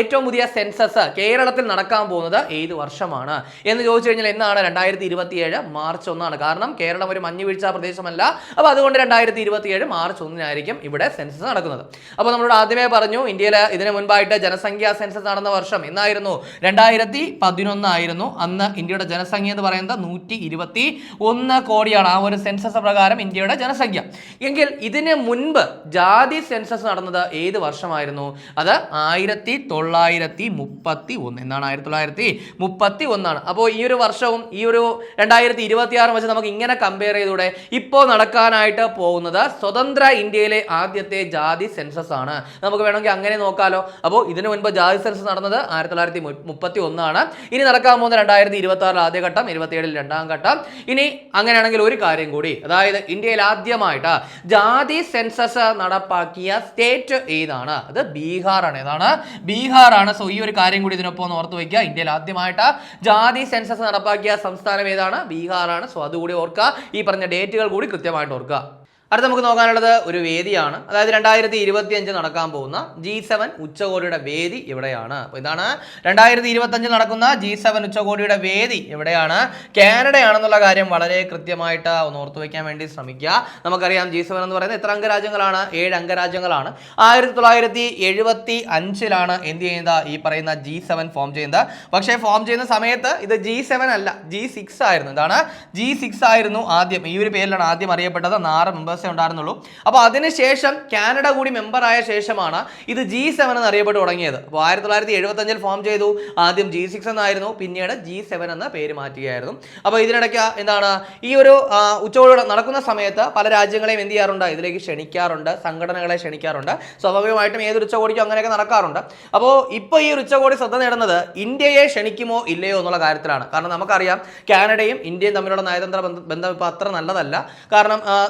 [SPEAKER 1] ഏറ്റവും പുതിയ സെൻസസ് കേരളത്തിൽ നടക്കാൻ പോകുന്നത് ഏത് വർഷമാണ്? എന്ന് ചോദിച്ചു കഴിഞ്ഞാൽ എന്നാണ് രണ്ടായിരത്തി ഇരുപത്തിയേഴ് മാർച്ച് ഒന്നാണ്. കാരണം കേരളം ഒരു മഞ്ഞ് വീഴ്ച പ്രദേശമല്ല. അപ്പോൾ അതുകൊണ്ട് രണ്ടായിരത്തി ഇരുപത്തിയേഴ് മാർച്ച് ഒന്നിനായിരിക്കും ഇവിടെ സെൻസസ് നടക്കുന്നത്. അപ്പോൾ നമ്മളോട് ആദ്യമേ പറഞ്ഞു ഇന്ത്യയിലെ ഇതിന് മുൻപായിട്ട് ജനസംഖ്യാ സെൻസസ് നടന്ന വർഷം എന്നായിരുന്നു. രണ്ടായിരത്തി പതിനൊന്നായിരുന്നു അന്ന് ഇന്ത്യയുടെ ജനസംഖ്യ എന്ന് പറയുന്നത് നൂറ്റി ഇരുപത്തി ഒന്ന് കോടിയാണ് ആ ഒരു സെൻസസ് പ്രകാരം ഇന്ത്യയുടെ ജനസംഖ്യ. എങ്കിൽ ഇതിന് മുൻപ് ജാതി സെൻസസ് നടന്നത് ഏത് വർഷമായിരുന്നു? അത് ആയിരത്തി തൊള്ളായിരത്തി മുപ്പത്തി ഒന്ന് എന്നാണ്. ആയിരത്തി തൊള്ളായിരത്തി മുപ്പത്തി ഒന്നാണ്. അപ്പോൾ ഈ ഒരു വർഷവും ഈ ഒരു രണ്ടായിരത്തി ഇരുപത്തി ആറും വെച്ച് നമുക്ക് ഇങ്ങനെ കമ്പയർ ചെയ്തൂടെ. ഇപ്പോൾ നടക്കാനായിട്ട് പോകുന്നത് സ്വതന്ത്ര ഇന്ത്യയിലെ ആദ്യത്തെ ജാതി സെൻസസ് ആണ്. നമുക്ക് വേണമെങ്കിൽ അങ്ങനെ നോക്കാലോ. അപ്പോൾ ഇതിനു മുൻപ് ജാതി സെൻസസ് നടന്നത് ആയിരത്തി തൊള്ളായിരത്തി മുപ്പത്തി ഒന്നാണ്. ഇനി നടക്കാൻ പോകുന്ന രണ്ടായിരത്തി ഇരുപത്തി ആറിൽ ആദ്യഘട്ടം ഇരുപത്തിയേഴിൽ രണ്ടാം ഘട്ടം. ഇനി അങ്ങനെയാണെങ്കിൽ ഒരു കാര്യം കൂടി. അതായത് ഇന്ത്യയിൽ ആദ്യമായിട്ട് ജാതി സെൻസസ് നടപ്പാക്കിയ സ്റ്റേറ്റ് ഏതാണ്? അത് ബീഹാറാണ്. ഏതാണ്? ബീഹാറാണ്. സോ ഈ ഒരു കാര്യം കൂടി ഇതിനൊപ്പം ഒന്ന് ഓർത്ത് വയ്ക്കുക. ഇന്ത്യയിൽ ആദ്യമായിട്ട് ജാതി സെൻസസ് നടപ്പാക്കിയ സംസ്ഥാനം ഏതാണ്? ബീഹാറാണ്. സോ അതുകൂടി ഓർക്കുക. ഈ പറഞ്ഞ ഡേറ്റുകൾ കൂടി കൃത്യമായിട്ട് ഓർക്കുക. അടുത്ത നമുക്ക് നോക്കാനുള്ളത് ഒരു വേദിയാണ്. അതായത് രണ്ടായിരത്തി ഇരുപത്തി അഞ്ച് നടക്കാൻ പോകുന്ന ജി സെവൻ ഉച്ചകോടിയുടെ വേദി ഇവിടെയാണ്. അപ്പോൾ ഇതാണ് രണ്ടായിരത്തി ഇരുപത്തി അഞ്ചിൽ നടക്കുന്ന ജി സെവൻ ഉച്ചകോടിയുടെ വേദി എവിടെയാണ് കാനഡയാണെന്നുള്ള കാര്യം വളരെ കൃത്യമായിട്ട് ഒന്ന് ഓർത്തു വയ്ക്കാൻ വേണ്ടി ശ്രമിക്കുക. നമുക്കറിയാം ജി സെവൻ എന്ന് പറയുന്നത് എത്ര അംഗരാജ്യങ്ങളാണ്? ഏഴ് അംഗരാജ്യങ്ങളാണ്. ആയിരത്തി തൊള്ളായിരത്തി എഴുപത്തി അഞ്ചിലാണ് എന്ത് ചെയ്യുന്നത്? ഈ പറയുന്ന ജി സെവൻ ഫോം ചെയ്യുന്നത്. പക്ഷേ ഫോം ചെയ്യുന്ന സമയത്ത് ഇത് ജി സെവൻ അല്ല ജി സിക്സ് ആയിരുന്നു. ഇതാണ് ജി സിക്സ് ആയിരുന്നു ആദ്യം. ഈ ഒരു പേരിലാണ് ആദ്യം അറിയപ്പെട്ടത്. നാറ് മെമ്പേഴ്സേ ഉണ്ടായിരുന്നുള്ളൂ. അപ്പോൾ അതിനുശേഷം കാനഡ കൂടി മെമ്പറായ ശേഷമാണ് ഇത് ജി സെവൻ എന്ന് അറിയപ്പെട്ട് തുടങ്ങിയത്. അപ്പോൾ ആയിരത്തി തൊള്ളായിരത്തി എഴുപത്തഞ്ചിൽ ഫോം ചെയ്തു. ആദ്യം ജി സിക്സ് എന്നായിരുന്നു. പിന്നീട് ജി സെവൻ എന്ന പേര് മാറ്റുകയായിരുന്നു. അപ്പോൾ ഇതിനിടയ്ക്ക് എന്താണ്? ഈ ഒരു ഉച്ചകോടി നടക്കുന്ന സമയത്ത് പല രാജ്യങ്ങളെയും എന്ത് ചെയ്യാറുണ്ട്? ഇതിലേക്ക് ക്ഷണിക്കാറുണ്ട്. സംഘടനകളെ ക്ഷണിക്കാറുണ്ട്. സ്വാഭാവികമായിട്ടും ഏതൊരു ഉച്ചകോടിക്കും അങ്ങനെയൊക്കെ നടക്കാറുണ്ട്. അപ്പോൾ ഇപ്പോൾ ഈ ഒരു ഉച്ചകോടി ശ്രദ്ധ നേടുന്നത് ഇന്ത്യയെ ക്ഷണിക്കുമോ ഇല്ലയോ എന്നുള്ള കാര്യത്തിലാണ്. കാരണം നമുക്കറിയാം കാനഡയും ഇന്ത്യയും തമ്മിലുള്ള നയതന്ത്ര ബന്ധം ഇപ്പോൾ അത്ര നല്ലതല്ല. കാരണം ആ,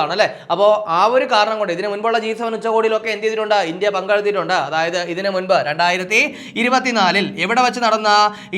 [SPEAKER 1] നമുക്കറിയാവുന്നതാണ് അല്ലേ? അപ്പോൾ ആ ഒരു കാരണം കൊണ്ട് ഇതിന് മുൻപുള്ള ജി സെവൻ ഉച്ചകോടിയിലൊക്കെ എന്ത് ചെയ്തിട്ടുണ്ട്? ഇന്ത്യ പങ്കെടുത്തിട്ടുണ്ട്. അതായത് ഇതിന് മുൻപ് രണ്ടായിരത്തി ഇരുപത്തിനാലിൽ എവിടെ വെച്ച് നടന്ന?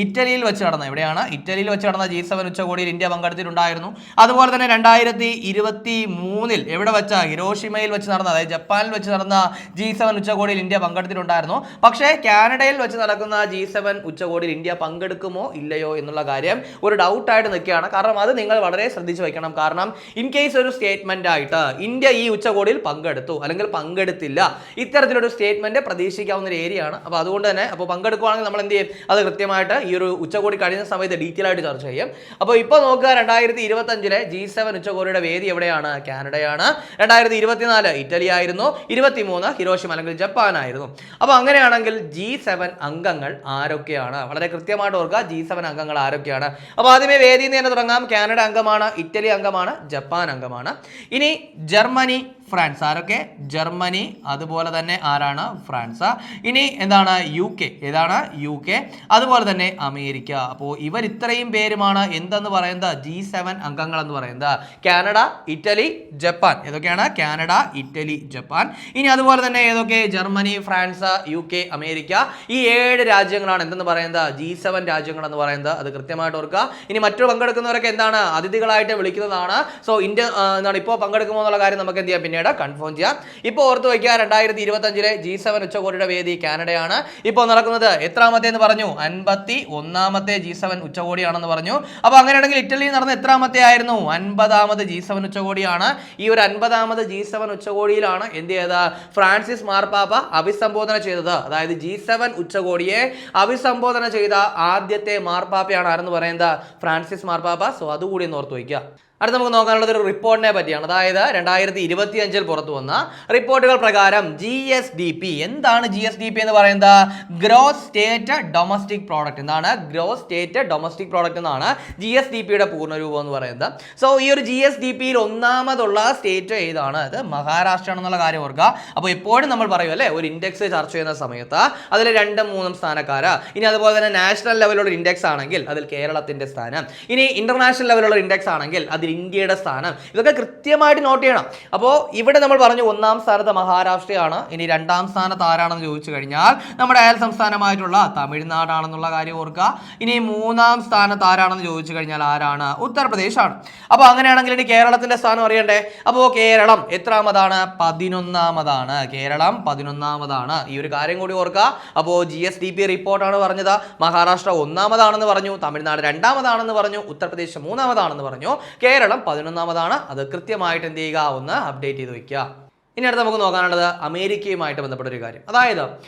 [SPEAKER 1] ഇറ്റലിയിൽ വെച്ച് നടന്ന. എവിടെയാണ്? ഇറ്റലിയിൽ വെച്ച് നടന്ന ജി സെവൻ ഉച്ചകോടിയിൽ ഇന്ത്യ പങ്കെടുത്തിട്ടുണ്ടായിരുന്നു. അതുപോലെ തന്നെ രണ്ടായിരത്തി ഇരുപത്തി മൂന്നിൽ എവിടെ വെച്ച? ഹിരോഷിമയിൽ വെച്ച് നടന്ന അതായത് ജപ്പാനിൽ വെച്ച് നടന്ന ജി സെവൻ ഉച്ചകോടിയിൽ ഇന്ത്യ പങ്കെടുത്തിട്ടുണ്ടായിരുന്നു. പക്ഷേ കാനഡയിൽ വെച്ച് നടക്കുന്ന ജി സെവൻ ഉച്ചകോടിയിൽ ഇന്ത്യ പങ്കെടുക്കുമോ ഇല്ലയോ എന്നുള്ള കാര്യം ഒരു ഡൗട്ടായിട്ട് നിൽക്കുകയാണ്. കാരണം അത് നിങ്ങൾ വളരെ ശ്രദ്ധിച്ചു വയ്ക്കണം. കാരണം ഇൻ കേസ് ഒരു സ്റ്റേറ്റ്മെന്റ് ആയിട്ട് ഇന്ത്യ ഈ ഉച്ചകോടിയിൽ പങ്കെടുത്തു അല്ലെങ്കിൽ പങ്കെടുത്തില്ല. ഇത്തരത്തിലൊരു സ്റ്റേറ്റ്മെന്റ് പ്രതീക്ഷിക്കാവുന്ന ഒരു ഏരിയ ആണ്. അപ്പോൾ അതുകൊണ്ട് തന്നെ അപ്പോൾ പങ്കെടുക്കുവാണെങ്കിൽ നമ്മൾ എന്ത് ചെയ്യും? അത് കൃത്യമായിട്ട് ഈ ഒരു ഉച്ചകോടി കഴിയുന്ന സമയത്ത് ഡീറ്റെയിൽ ആയിട്ട് ചർച്ച ചെയ്യും. അപ്പോൾ ഇപ്പോൾ നോക്കുക രണ്ടായിരത്തി ഇരുപത്തഞ്ചിലെ ജി സെവൻ ഉച്ചകോടിയുടെ വേദി എവിടെയാണ്? കാനഡയാണ്. രണ്ടായിരത്തി ഇരുപത്തിനാല് ഇറ്റലി ആയിരുന്നു. ഇരുപത്തിമൂന്ന് ഹിരോഷിമ അല്ലെങ്കിൽ ജപ്പാൻ ആയിരുന്നു. അപ്പോൾ അങ്ങനെയാണെങ്കിൽ ജി സെവൻ അംഗങ്ങൾ ആരൊക്കെയാണ്? വളരെ കൃത്യമായിട്ട് ഓർക്കുക ജി സെവൻ അംഗങ്ങൾ ആരൊക്കെയാണ്? അപ്പോൾ ആദ്യമേ വേദിയിൽ നിന്ന് തന്നെ തുടങ്ങാം. കാനഡ അംഗമാണ് ഇറ്റലി അംഗമാണ് ജപ്പാൻ അംഗമാണ്. ഇനി ജർമ്മനി ഫ്രാൻസ്. ആരൊക്കെ? ജർമ്മനി. അതുപോലെ തന്നെ ആരാണ്? ഫ്രാൻസ്. ഇനി എന്താണ്? യു കെ ഏതാണ്? യു കെ അതുപോലെ തന്നെ അമേരിക്ക. അപ്പോൾ ഇവർ ഇത്രയും പേരുമാണ് എന്തെന്ന് പറയുന്നത്? ജി സെവൻ അംഗങ്ങൾ എന്ന് പറയുന്നത്. Canada Italy Japan. ഏതൊക്കെയാണ്? Canada Italy Japan. ഇനി അതുപോലെ തന്നെ ഏതൊക്കെ? Germany France U K America. ഈ ഏഴ് രാജ്യങ്ങളാണ് എന്തെന്ന് പറയുന്നത്? ജി സെവൻ രാജ്യങ്ങൾ എന്ന് പറയുന്നത്. അത് കൃത്യമായിട്ട് ഓർക്കുക. ഇനി മറ്റു പങ്കെടുക്കുന്നവരൊക്കെ എന്താണ്? അതിഥികളായിട്ട് വിളിക്കുന്നതാണ്. സോ ഇന്ത്യ എന്താണ്? ഇപ്പോൾ പങ്കെടുക്കുമോ എന്നുള്ള കാര്യം നമുക്ക് എന്ത് ചെയ്യാം? പിന്നീട് പിന്നീട് കൺഫേം ചെയ്യാം. ഇപ്പോൾ ഓർത്ത് വയ്ക്കുക രണ്ടായിരത്തി ഇരുപത്തഞ്ചിലെ ജി സെവൻ ഉച്ചകോടിയുടെ വേദി കാനഡയാണ്. ഇപ്പോൾ നടക്കുന്നത് എത്രാമത്തെ എന്ന് പറഞ്ഞു? അൻപത്തി ഒന്നാമത്തെ ജി സെവൻ ഉച്ചകോടിയാണെന്ന് പറഞ്ഞു. അപ്പോൾ അങ്ങനെയാണെങ്കിൽ ഇറ്റലിയിൽ നടന്ന എത്രാമത്തെ ആയിരുന്നു? അൻപതാമത് ജി സെവൻ ഉച്ചകോടിയാണ്. ഈ ഒരു അൻപതാമത് ജി സെവൻ ഉച്ചകോടിയിലാണ് എന്ത് ചെയ്തത്? ഫ്രാൻസിസ് മാർപ്പാപ്പ അഭിസംബോധന ചെയ്തത്. അതായത് ജി സെവൻ ഉച്ചകോടിയെ അഭിസംബോധന ചെയ്ത ആദ്യത്തെ മാർപ്പാപ്പയാണ് ആരെന്ന് പറയുന്നത് ഫ്രാൻസിസ് മാർപ്പാപ്പ സോ അതുകൂടി ഒന്ന് ഓർത്ത് വയ്ക്കുക. അടുത്ത് നമുക്ക് നോക്കാനുള്ളത് ഒരു റിപ്പോർട്ടിനെ പറ്റിയാണ്. അതായത് രണ്ടായിരത്തി ഇരുപത്തി അഞ്ചിൽ പുറത്തു വന്ന റിപ്പോർട്ടുകൾ പ്രകാരം ജി എസ് ഡി പി എന്താണ് ജി എസ് ഡി പി എന്ന് പറയുന്നത്? Gross state domestic product. എന്താണ്? ഗ്രോസ് സ്റ്റേറ്റ് ഡൊമസ്റ്റിക് പ്രോഡക്റ്റ് എന്നാണ് ജി എസ് ഡി പിയുടെ പൂർണരൂപം എന്ന് പറയുന്നത്. സോ ഈ ഒരു ജി എസ് ഡി പിയിൽ ഒന്നാമതുള്ള സ്റ്റേറ്റ് ഏതാണ്? അത് മഹാരാഷ്ട്ര ആണെന്നുള്ള കാര്യം ഓർക്കുക. അപ്പോൾ എപ്പോഴും നമ്മൾ പറയും അല്ലേ? ഒരു ഇൻഡെക്സ് ചർച്ച ചെയ്യുന്ന സമയത്ത് അതിൽ രണ്ടും മൂന്നും സ്ഥാനക്കാരാ. ഇനി അതുപോലെ തന്നെ നാഷണൽ ലെവലിലുള്ള ഇൻഡെക്സ് ആണെങ്കിൽ അതിൽ കേരളത്തിന്റെ സ്ഥാനം. ഇനി ഇന്റർനാഷണൽ ലെവലുള്ള ഇൻഡെക്സ് ആണെങ്കിൽ അതിൽ ഇന്ത്യയുടെ സ്ഥാനം. ഇതൊക്കെ കൃത്യമായിട്ട് നോട്ട് ചെയ്യണം. അപ്പോൾ ഇവിടെ നമ്മൾ പറഞ്ഞു ഒന്നാം സ്ഥാനത്ത് മഹാരാഷ്ട്രയാണ്. ഇനി രണ്ടാം സ്ഥാനത്ത് ആരാണെന്ന് ചോദിച്ചു കഴിഞ്ഞാൽ നമ്മുടെ അയൽ സംസ്ഥാനമായിട്ടുള്ള തമിഴ്നാടാണെന്നുള്ള കാര്യം ഓർക്കുക. ഇനി മൂന്നാം സ്ഥാനത്ത് ആരാണെന്ന് ചോദിച്ചു കഴിഞ്ഞാൽ ആരാണ്? ഉത്തർപ്രദേശാണ്. അപ്പോൾ അങ്ങനെയാണെങ്കിൽ ഇനി കേരളത്തിന്റെ സ്ഥാനം അറിയണ്ടേ? അപ്പോൾ കേരളം എത്രാമതാണ്? പതിനൊന്നാമതാണ്. കേരളം പതിനൊന്നാമതാണ്. ഈ ഒരു കാര്യം കൂടി ഓർക്കുക. അപ്പോൾ ജി എസ് ഡി പി റിപ്പോർട്ടാണ് പറഞ്ഞത്. മഹാരാഷ്ട്ര ഒന്നാമതാണെന്ന് പറഞ്ഞു. തമിഴ്നാട് രണ്ടാമതാണെന്ന് പറഞ്ഞു. ഉത്തർപ്രദേശ് മൂന്നാമതാണെന്ന് പറഞ്ഞു. കേരളം പതിനൊന്നാമതാണ്. അത് കൃത്യമായിട്ട് എന്ത് ചെയ്യുക? ഒന്ന് അപ്ഡേറ്റ് ചെയ്ത് വയ്ക്കുക ഇനി അടുത്ത് നമുക്ക് നോക്കാനുള്ളത് അമേരിക്കയുമായിട്ട് ബന്ധപ്പെട്ട ഒരു കാര്യം. അതായത്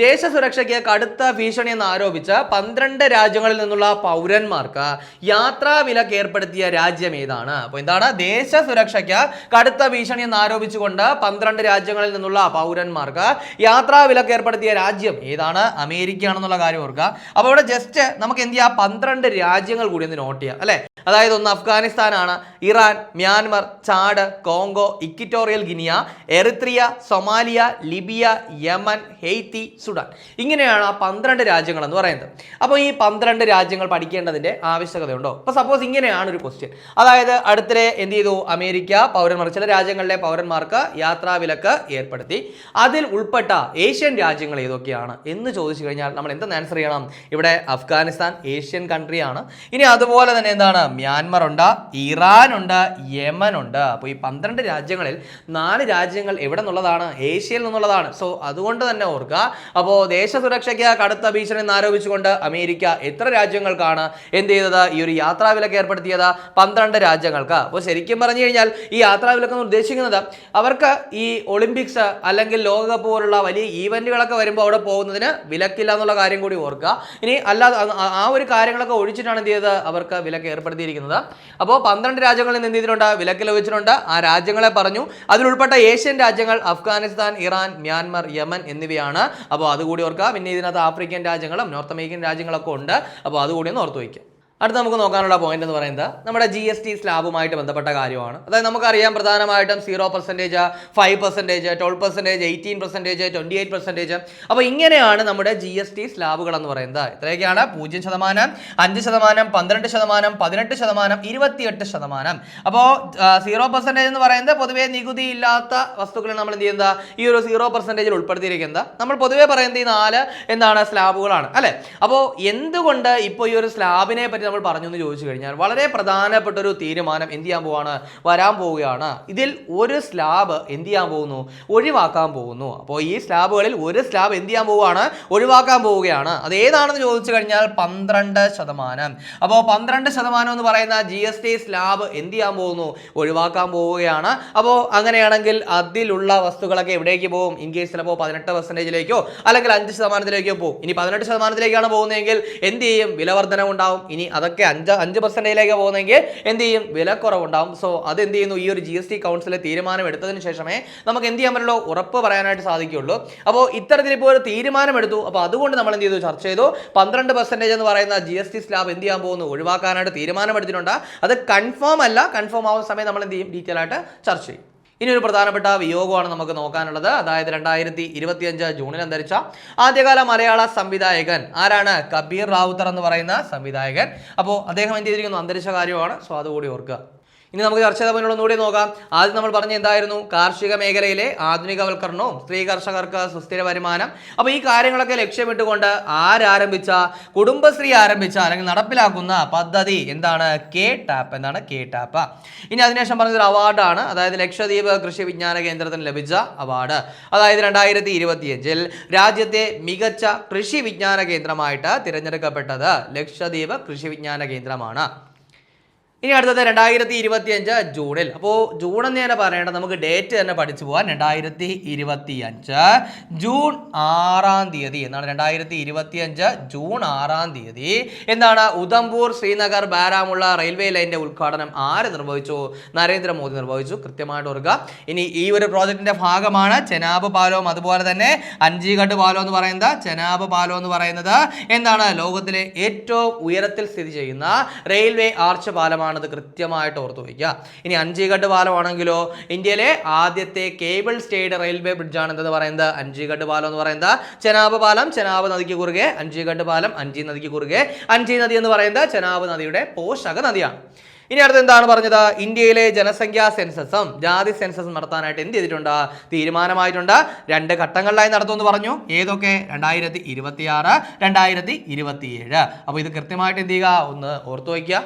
[SPEAKER 1] ദേശസുരക്ഷയ്ക്ക് കടുത്ത ഭീഷണി എന്ന് ആരോപിച്ച് പന്ത്രണ്ട് രാജ്യങ്ങളിൽ നിന്നുള്ള പൗരന്മാർക്ക് യാത്രാ വിലക്ക് ഏർപ്പെടുത്തിയ രാജ്യം ഏതാണ്? അപ്പോൾ എന്താണ്? ദേശസുരക്ഷയ്ക്ക് കടുത്ത ഭീഷണി എന്ന് ആരോപിച്ചുകൊണ്ട് പന്ത്രണ്ട് രാജ്യങ്ങളിൽ നിന്നുള്ള പൗരന്മാർക്ക് യാത്രാ വിലക്ക് ഏർപ്പെടുത്തിയ രാജ്യം ഏതാണ്? അമേരിക്ക ആണെന്നുള്ള കാര്യം ഓർക്കുക. അപ്പോൾ ഇവിടെ ജസ്റ്റ് നമുക്ക് എന്ത് ചെയ്യാം? പന്ത്രണ്ട് രാജ്യങ്ങൾ കൂടി ഒന്ന് നോട്ട് ചെയ്യാം അല്ലേ? അതായത് ഒന്ന് അഫ്ഗാനിസ്ഥാനാണ് Iran Myanmar Chad Congo Equatorial Guinea Eritrea Somalia Libya Yemen Haiti Sudan. ഇങ്ങനെയാണ് ആ പന്ത്രണ്ട് രാജ്യങ്ങൾ എന്ന് പറയുന്നത്. അപ്പോൾ ഈ പന്ത്രണ്ട് രാജ്യങ്ങൾ പഠിക്കേണ്ടതിന്റെ ആവശ്യകതയുണ്ടോ? അപ്പോൾ സപ്പോസ് ഇങ്ങനെയാണ് ഒരു ക്വസ്റ്റ്യൻ അതായത് അടുത്തിടെ എന്ത് ചെയ്തു? അമേരിക്ക പൗരന്മാർ ചില രാജ്യങ്ങളിലെ പൗരന്മാർക്ക് യാത്രാ വിലക്ക് ഏർപ്പെടുത്തി. അതിൽ ഉൾപ്പെട്ട ഏഷ്യൻ രാജ്യങ്ങൾ ഏതൊക്കെയാണ്? എന്ന് ചോദിച്ചു കഴിഞ്ഞാൽ നമ്മൾ എന്തെന്ന് ആൻസർ ചെയ്യണം? ഇവിടെ അഫ്ഗാനിസ്ഥാൻ ഏഷ്യൻ കൺട്രി ആണ്. ഇനി അതുപോലെ തന്നെ എന്താണ്? മ്യാൻമർ ഉണ്ട് ഇറാൻ ഉണ്ട് യമൻ ഉണ്ട്. അപ്പോൾ ഈ പന്ത്രണ്ട് രാജ്യങ്ങളിൽ നാല് രാജ്യങ്ങൾ എവിടെ നിന്നുള്ളതാണ്? ഏഷ്യയിൽ നിന്നുള്ളതാണ്. സോ അതുകൊണ്ട് തന്നെ ഓർക്കുക അപ്പോൾ ദേശസുരക്ഷയ്ക്ക് കടുത്ത ഭീഷണി എന്ന് ആരോപിച്ചുകൊണ്ട് അമേരിക്ക എത്ര രാജ്യങ്ങൾക്കാണ് എന്ത് ചെയ്തത്? ഈ ഒരു യാത്രാ വിലക്ക് ഏർപ്പെടുത്തിയത് പന്ത്രണ്ട് രാജ്യങ്ങൾക്ക്. അപ്പോൾ ശരിക്കും പറഞ്ഞു കഴിഞ്ഞാൽ ഈ യാത്രാ വിലക്ക് എന്ന് ഉദ്ദേശിക്കുന്നത് അവർക്ക് ഈ ഒളിമ്പിക്സ് അല്ലെങ്കിൽ ലോകകപ്പ് പോലുള്ള വലിയ ഈവന്റുകളൊക്കെ വരുമ്പോൾ അവിടെ പോകുന്നതിന് വിലക്കില്ല എന്നുള്ള കാര്യം കൂടി ഓർക്കുക. ഇനി അല്ലാതെ ആ- ആ ഒരു കാര്യങ്ങളൊക്കെ ഒഴിച്ചിട്ടാണ് എന്ത് ചെയ്തത് അവർക്ക് വിലക്ക് ഏർപ്പെടുത്തിയിരിക്കുന്നത്. അപ്പോൾ പന്ത്രണ്ട് രാജ്യങ്ങളിൽ നിന്ന് എന്ത് ചെയ്തിട്ടുണ്ട് വിലക്ക് ലഭിച്ചിട്ടുണ്ട്. ആ രാജ്യങ്ങളെ പറഞ്ഞു. അതിലുൾപ്പെട്ട ഏഷ്യൻ രാജ്യങ്ങൾ അഫ്ഗാനിസ്ഥാൻ ഇറാൻ മ്യാൻമർ യമൻ എന്നിവയാണ്. അപ്പോൾ അതുകൂടി ഓർക്കുക. പിന്നെ ഇതിനകത്ത് ആഫ്രിക്കൻ രാജ്യങ്ങളും നോർത്ത് അമേരിക്കൻ രാജ്യങ്ങളൊക്കെ ഉണ്ട്. അപ്പോൾ അതുകൂടി ഒന്ന് ഓർത്ത് വയ്ക്കുക. അടുത്ത നമുക്ക് നോക്കാനുള്ള പോയിന്റ് എന്ന് പറയുന്നത് നമ്മുടെ ജി എസ് ടി സ്ലാബുമായിട്ട് ബന്ധപ്പെട്ട കാര്യമാണ്. അതായത് നമുക്കറിയാം പ്രധാനമായിട്ടും zero percentage five percentage twelve percentage eighteen percentage twenty eight percentage അപ്പോൾ ഇങ്ങനെയാണ് നമ്മുടെ ജി എസ് ടി സ്ലാബുകൾ എന്ന് പറയുന്നത്. ഇത്രയൊക്കെയാണ്. പൂജ്യം ശതമാനം അഞ്ച് ശതമാനം പന്ത്രണ്ട് ശതമാനം പതിനെട്ട് ശതമാനം ഇരുപത്തിയെട്ട് ശതമാനം. അപ്പോൾ സീറോ പെർസെന്റേജ് എന്ന് പറയുന്നത് പൊതുവേ നികുതി ഇല്ലാത്ത വസ്തുക്കളെ നമ്മൾ എന്ത് ചെയ്യുന്നത്? ഈ ഒരു സീറോ പെർസെന്റേജിൽ ഉൾപ്പെടുത്തിയിരിക്കുന്നത്. നമ്മൾ പൊതുവേ പറയുന്നത് ഈ നാല് എന്താണ്? സ്ലാബുകളാണ്. അല്ലേ? അപ്പോൾ എന്തുകൊണ്ട് ഇപ്പോൾ ഈ ഒരു സ്ലാബിനെ പറ്റി നമ്മൾ പറഞ്ഞു എന്ന് ചോദിച്ചു കഴിഞ്ഞാൽ വളരെ പ്രധാനപ്പെട്ട ഒരു തീരുമാനം എന്ത് ചെയ്യാൻ പോവാണ്? വരാൻ പോവുകയാണ്. ഇതിൽ ഒരു സ്ലാബ് എന്ത് ചെയ്യാൻ പോകുന്നു? ഒഴിവാക്കാൻ പോകുന്നു. അപ്പോൾ ഈ സ്ലാബുകളിൽ ഒരു സ്ലാബ് എന്ത് ചെയ്യാൻ പോവുകയാണ്? ഒഴിവാക്കാൻ പോവുകയാണ്. അത് ഏതാണെന്ന് ചോദിച്ചു കഴിഞ്ഞാൽ പന്ത്രണ്ട് ശതമാനം. അപ്പോൾ പന്ത്രണ്ട് ശതമാനം എന്ന് പറയുന്ന ജി എസ് ടി സ്ലാബ് എന്ത് ചെയ്യാൻ പോകുന്നു? ഒഴിവാക്കാൻ പോവുകയാണ്. അപ്പോൾ അങ്ങനെയാണെങ്കിൽ അതിലുള്ള വസ്തുക്കളൊക്കെ എവിടേക്ക് പോകും? ഇൻ കേസ് ചിലപ്പോൾ പതിനെട്ട് പെർസെന്റേജിലേക്കോ അല്ലെങ്കിൽ അഞ്ച് ശതമാനത്തിലേക്കോ പോകും. ഇനി പതിനെട്ട് ശതമാനത്തിലേക്കാണ് പോകുന്നതെങ്കിൽ എന്ത് ചെയ്യും? വിലവർധന ഉണ്ടാവും ഇനി അതൊക്കെ അഞ്ച് അഞ്ച് പെർസെന്റേജിലേക്ക് പോകുന്നെങ്കിൽ എന്ത് ചെയ്യും? വില കുറവുണ്ടാവും സോ അത് എന്ത് ചെയ്യുന്നു? ഈ ഒരു ജി എസ് ടി കൗൺസിലെ തീരുമാനം എടുത്തതിന് ശേഷമേ നമുക്ക് എന്ത് ചെയ്യാൻ പറ്റുള്ളൂ? ഉറപ്പ് പറയാനായിട്ട് സാധിക്കുള്ളൂ അപ്പോൾ ഇത്തരത്തിൽ ഇപ്പോൾ ഒരു തീരുമാനമെടുത്തു അപ്പോൾ അതുകൊണ്ട് നമ്മൾ എന്ത് ചെയ്തു? ചർച്ച ചെയ്തു. പന്ത്രണ്ട് പെർസെന്റേജ് എന്ന് പറയുന്ന ജി എസ് ടി സ്ലാബ് എന്ത് ചെയ്യാൻ പോകുന്നു? ഒഴിവാക്കാനായിട്ട് തീരുമാനമെടുത്തിട്ടുണ്ട് അത് കൺഫേം അല്ല. കൺഫേം ആവുന്ന സമയം നമ്മൾ എന്ത് ചെയ്യും? ഡീറ്റെയിൽ ആയിട്ട് ചർച്ച ചെയ്യും. ഇനി ഒരു പ്രധാനപ്പെട്ട വിയോഗമാണ് നമുക്ക് നോക്കാനുള്ളത്. അതായത് രണ്ടായിരത്തി ഇരുപത്തിയഞ്ച് ജൂണിൽ അന്തരിച്ച ആദ്യകാല മലയാള സംവിധായകൻ ആരാണ്? കബീർ റാവുത്തർ എന്ന് പറയുന്ന സംവിധായകൻ. അപ്പോൾ അദ്ദേഹം എന്ത് ചെയ്തിരിക്കുന്നു? അന്തരിച്ച കാര്യമാണ്. സോ അതുകൂടി ഓർക്കുക. ഇനി നമുക്ക് ചർച്ച ചെയ്ത പോയിന്റുള്ള ഒന്നുകൂടി നോക്കാം. ആദ്യം നമ്മൾ പറഞ്ഞ എന്തായിരുന്നു? കാർഷിക മേഖലയിലെ ആധുനികവൽക്കരണവും സ്ത്രീ കർഷകർക്ക് സുസ്ഥിര വരുമാനം. അപ്പോൾ ഈ കാര്യങ്ങളൊക്കെ ലക്ഷ്യമിട്ടുകൊണ്ട് ആരംഭിച്ച കുടുംബശ്രീ ആരംഭിച്ച അല്ലെങ്കിൽ നടപ്പിലാക്കുന്ന പദ്ധതി എന്താണ്? കെ ടാപ്പ് എന്താണ് കെ ടാപ്പ്. ഇനി അതിനുശേഷം പറഞ്ഞൊരു അവാർഡാണ്. അതായത് ലക്ഷദ്വീപ് കൃഷി വിജ്ഞാന കേന്ദ്രത്തിന് ലഭിച്ച അവാർഡ്. അതായത് രണ്ടായിരത്തി ഇരുപത്തിയഞ്ചിൽ രാജ്യത്തെ മികച്ച കൃഷി വിജ്ഞാന കേന്ദ്രമായിട്ട് തിരഞ്ഞെടുക്കപ്പെട്ടത് ലക്ഷദ്വീപ് കൃഷി വിജ്ഞാന കേന്ദ്രമാണ്. ഇനി അടുത്തത് രണ്ടായിരത്തി ഇരുപത്തി അഞ്ച് ജൂണിൽ. അപ്പോൾ ജൂൺ എന്ന് തന്നെ പറയേണ്ടത് നമുക്ക് ഡേറ്റ് തന്നെ പഠിച്ചു പോകാൻ രണ്ടായിരത്തി ഇരുപത്തി അഞ്ച് ജൂൺ ആറാം തീയതി. എന്നാണ് രണ്ടായിരത്തി ഇരുപത്തി അഞ്ച് ജൂൺ ആറാം തീയതി. എന്താണ് ഉദംപൂർ ശ്രീനഗർ ബാരാമുള്ള റെയിൽവേ ലൈനിന്റെ ഉദ്ഘാടനം ആര് നിർവഹിച്ചു? നരേന്ദ്രമോദി നിർവഹിച്ചു. കൃത്യമായിട്ട് ഓർക്കുക. ഇനി ഈ ഒരു പ്രോജക്റ്റിന്റെ ഭാഗമാണ് ചെനാബ് പാലവും അതുപോലെ തന്നെ അഞ്ചിഘട്ട് പാലം എന്ന് പറയുന്നത് ചെനാബ് പാലം എന്ന് പറയുന്നത് എന്താണ്? ലോകത്തിലെ ഏറ്റവും ഉയരത്തിൽ സ്ഥിതി ചെയ്യുന്ന റെയിൽവേ ആർച്ച് പാലമാണത് കൃത്യമായിട്ട് ഓർത്തു വയ്ക്കുക. ഇനി അഞ്ചിഘട്ട് പാലമാണെങ്കിലോ ഇന്ത്യയിലെ ആദ്യത്തെ കേബിൾ സ്റ്റേഡ് റെയിൽവേ ബ്രിഡ്ജാണ് എന്തെന്ന് പറയുന്നത്? അഞ്ചിഘട്ട് പാലം എന്ന് പറയുന്നത് ചെനാബ് പാലം ചെനാബ് നദിക്ക് കുറുകെ അഞ്ചിഘട്ട് പാലം അഞ്ചി നദിക്ക് കുറുകെ. അഞ്ചി നദി എന്ന് പറയുന്നത് ചെനാബ് നദിയുടെ പോഷക നദിയാണ്. ഇനി അടുത്ത് എന്താണ് പറഞ്ഞത്? ഇന്ത്യയിലെ ജനസംഖ്യാ സെൻസസും ജാതി സെൻസസും നടത്താനായിട്ട് എന്ത് ചെയ്തിട്ടുണ്ട്? തീരുമാനമായിട്ടുണ്ട്. രണ്ട് ഘട്ടങ്ങളിലായി നടത്തുമെന്ന് പറഞ്ഞു. ഏതൊക്കെ? രണ്ടായിരത്തി ഇരുപത്തി ആറ് രണ്ടായിരത്തി ഇരുപത്തിയേഴ്. അപ്പോൾ ഇത് കൃത്യമായിട്ട് എന്ത് ചെയ്യുക? ഒന്ന് ഓർത്തു വയ്ക്കുക.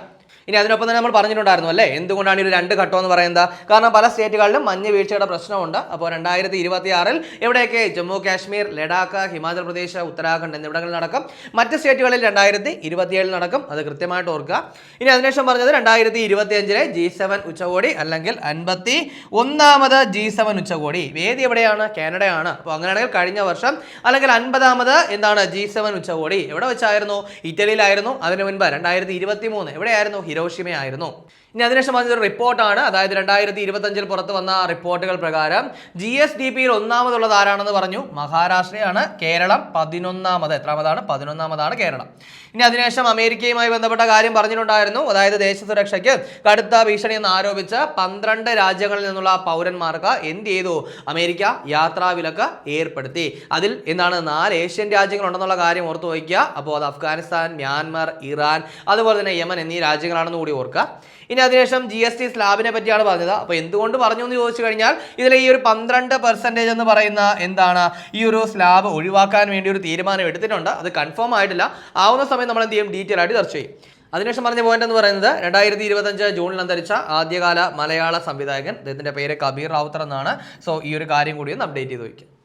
[SPEAKER 1] ഇനി അതിനൊപ്പം തന്നെ നമ്മൾ പറഞ്ഞിട്ടുണ്ടായിരുന്നു അല്ലേ? എന്തുകൊണ്ടാണ് ഈ ഒരു രണ്ട് ഘട്ടം എന്ന് പറയുന്നത്? കാരണം പല സ്റ്റേറ്റുകളിലും മഞ്ഞ് വീഴ്ചയുടെ പ്രശ്നമുണ്ട്. അപ്പോൾ രണ്ടായിരത്തി ഇരുപത്തി ആറിൽ എവിടെയൊക്കെ ജമ്മു കാശ്മീർ ലഡാക്ക് ഹിമാചൽ പ്രദേശ് ഉത്തരാഖണ്ഡ് എന്നിവിടങ്ങളിൽ നടക്കും? മറ്റ് സ്റ്റേറ്റുകളിൽ രണ്ടായിരത്തി ഇരുപത്തിയേഴിൽ നടക്കും. അത് കൃത്യമായിട്ട് ഓർക്കുക. ഇനി അതിനുശേഷം പറഞ്ഞത് രണ്ടായിരത്തി ഇരുപത്തി അഞ്ചിലെ ജി സെവൻ ഉച്ചകോടി അല്ലെങ്കിൽ അൻപത്തി ഒന്നാമത് ജി സെവൻ ഉച്ചകോടി. വേദി എവിടെയാണ്? കാനഡയാണ്. അപ്പോൾ അങ്ങനെയാണെങ്കിൽ കഴിഞ്ഞ വർഷം അല്ലെങ്കിൽ അൻപതാമത് എന്താണ്? ജി സെവൻ ഉച്ചകോടി. എവിടെ വെച്ചായിരുന്നു? ഇറ്റലിയിലായിരുന്നു. അതിനു മുൻപ് രണ്ടായിരത്തി ഇരുപത്തി മൂന്ന് എവിടെയായിരുന്നു? ഹിരോഷിമയായിരുന്നു ഇനി അതിനുശേഷം വന്നൊരു റിപ്പോർട്ടാണ്. അതായത് രണ്ടായിരത്തി ഇരുപത്തഞ്ചിൽ പുറത്ത് വന്ന റിപ്പോർട്ടുകൾ പ്രകാരം ജി എസ് ഡി പിയിൽ ഒന്നാമതുള്ളത് ആരാണെന്ന് പറഞ്ഞു? മഹാരാഷ്ട്രയാണ്. കേരളം പതിനൊന്നാമത്. എത്രാമതാണ്? പതിനൊന്നാമതാണ് കേരളം. ഇനി അതിനുശേഷം അമേരിക്കയുമായി ബന്ധപ്പെട്ട കാര്യം പറഞ്ഞിട്ടുണ്ടായിരുന്നു. അതായത് ദേശസുരക്ഷയ്ക്ക് കടുത്ത ഭീഷണി എന്ന് ആരോപിച്ച പന്ത്രണ്ട് രാജ്യങ്ങളിൽ നിന്നുള്ള പൗരന്മാർക്ക് എന്ത് ചെയ്തു? അമേരിക്ക യാത്രാ വിലക്ക് ഏർപ്പെടുത്തി. അതിൽ എന്താണ്? നാല് ഏഷ്യൻ രാജ്യങ്ങളുണ്ടെന്നുള്ള കാര്യം ഓർത്തു വയ്ക്കുക. അപ്പോൾ അത് അഫ്ഗാനിസ്ഥാൻ മ്യാൻമർ ഇറാൻ അതുപോലെ തന്നെ യമൻ എന്നീ രാജ്യങ്ങളാണെന്ന് കൂടി ഓർക്കുക. ഇനി അതിനുശേഷം ജി എസ് ടി സ്ലാബിനെ പറ്റിയാണ് പറഞ്ഞത്. അപ്പോൾ എന്തുകൊണ്ട് പറഞ്ഞു എന്ന് ചോദിച്ചു കഴിഞ്ഞാൽ ഇതിലെ ഈ ഒരു പന്ത്രണ്ട് പെർസെന്റേജ് എന്ന് പറയുന്ന എന്താണ് ഈ ഒരു സ്ലാബ് ഒഴിവാക്കാൻ വേണ്ടി ഒരു തീരുമാനം എടുത്തിട്ടുണ്ട്. അത് കൺഫേം ആയിട്ടില്ല. ആവുന്ന സമയം നമ്മൾ എന്ത് ചെയ്യും? ഡീറ്റെയിൽ ആയിട്ട് ചർച്ച ചെയ്യും. അതിനുശേഷം പറഞ്ഞ പോയിന്റ് എന്ന് പറയുന്നത് രണ്ടായിരത്തി ഇരുപത്തഞ്ച് ജൂണിൽ അന്തരിച്ച ആദ്യകാല മലയാള സംവിധായകൻ അദ്ദേഹത്തിന്റെ പേര് കബീർ റാവുത്തർ എന്നാണ്. സോ ഈ ഒരു കാര്യം കൂടി ഒന്ന് അപ്ഡേറ്റ് ചെയ്ത് വയ്ക്കും.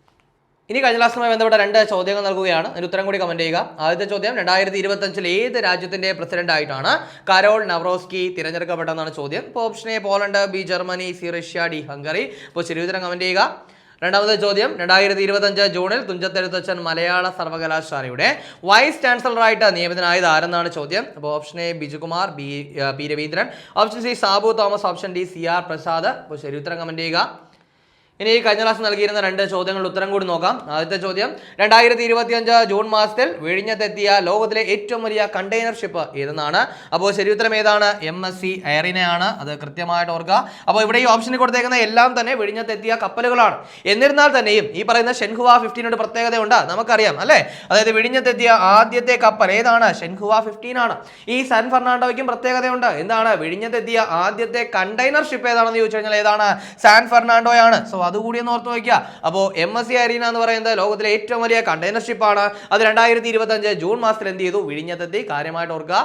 [SPEAKER 1] ഇനി കഴിഞ്ഞ ക്ലാസ്സുമായി ബന്ധപ്പെട്ട രണ്ട് ചോദ്യങ്ങൾ നൽകുകയാണ്. അതിന് ഉത്തരം കൂടി കമന്റ് ചെയ്യുക. ആദ്യത്തെ ചോദ്യം രണ്ടായിരത്തി ഇരുപത്തഞ്ചിൽ ഏത് രാജ്യത്തിന്റെ പ്രസിഡന്റ് ആയിട്ടാണ് കരോൾ നവറോസ്കി തിരഞ്ഞെടുക്കപ്പെട്ടതെന്നാണ് ചോദ്യം. ഇപ്പോൾ option A Poland B Germany C Russia D Hungary. ഇപ്പോൾ ശരി ഉത്തരം കമന്റ് ചെയ്യുക. രണ്ടാമത്തെ ചോദ്യം രണ്ടായിരത്തി ഇരുപത്തഞ്ച് ജൂണിൽ തുഞ്ചത്തെഴുത്തച്ഛൻ മലയാള സർവകലാശാലയുടെ വൈസ് ചാൻസലറായിട്ട് നിയമിതനായത് ആരെന്നാണ് ചോദ്യം? അപ്പോൾ option A Bijukumar B P Raveendran. Option C Sabu Thomas option D C R Prasad. ഇപ്പോൾ ഉത്തരം കമന്റ് ചെയ്യുക. ഇനി ഈ കഴിഞ്ഞ ക്ലാസ് നൽകിയിരുന്ന രണ്ട് ചോദ്യങ്ങളുടെ ഉത്തരം കൂടി നോക്കാം. ആദ്യത്തെ ചോദ്യം രണ്ടായിരത്തി ഇരുപത്തിയഞ്ച് ജൂൺ മാസത്തിൽ വിഴിഞ്ഞത്തെത്തിയ ലോകത്തിലെ ഏറ്റവും വലിയ കണ്ടെയ്നർ ഷിപ്പ് ഏതെന്നാണ്? അപ്പോൾ ശരി ഉത്തരം ഏതാണ്? എം എസ് സി എയറിനെയാണ്. അത് കൃത്യമായിട്ട് ഓർക്കുക. അപ്പോൾ ഇവിടെ ഈ ഓപ്ഷനിൽ കൊടുത്തേക്കുന്ന എല്ലാം തന്നെ വിഴിഞ്ഞത്തെത്തിയ കപ്പലുകളാണ്. എന്നിരുന്നാൽ തന്നെയും ഈ പറയുന്ന ഷെൻഹുവ ഫിഫ്റ്റീനോട് പ്രത്യേകതയുണ്ട്. നമുക്കറിയാം അല്ലേ? അതായത് വിഴിഞ്ഞത്തെത്തിയ ആദ്യത്തെ കപ്പൽ ഏതാണ്? ഷെൻഹുവ ഫിഫ്റ്റീൻ ആണ്. ഈ സാൻ ഫെർണാണ്ടോയ്ക്കും പ്രത്യേകതയുണ്ട്. എന്താണ്? വിഴിഞ്ഞത്തെത്തിയ ആദ്യത്തെ കണ്ടെയ്നർ ഷിപ്പ് ഏതാണെന്ന് ചോദിച്ചു കഴിഞ്ഞാൽ ഏതാണ്? സാൻ ഫെർണാണ്ടോയാണ്. സോ അതുകൂടി ഒന്ന് ഓർത്ത് നോക്കുക അപ്പോൾ എം എസ് സി അരീന എന്ന് പറയുന്നത് ലോകത്തിലെ ഏറ്റവും വലിയ കണ്ടെയ്നർ ഷിപ്പാണ് അത് രണ്ടായിരത്തി ഇരുപത്തഞ്ച് ജൂൺ മാസത്തിൽ എന്ത് ചെയ്തു? വിഴിഞ്ഞത്തെത്തി കാര്യമായിട്ട് ഓർക്കുക.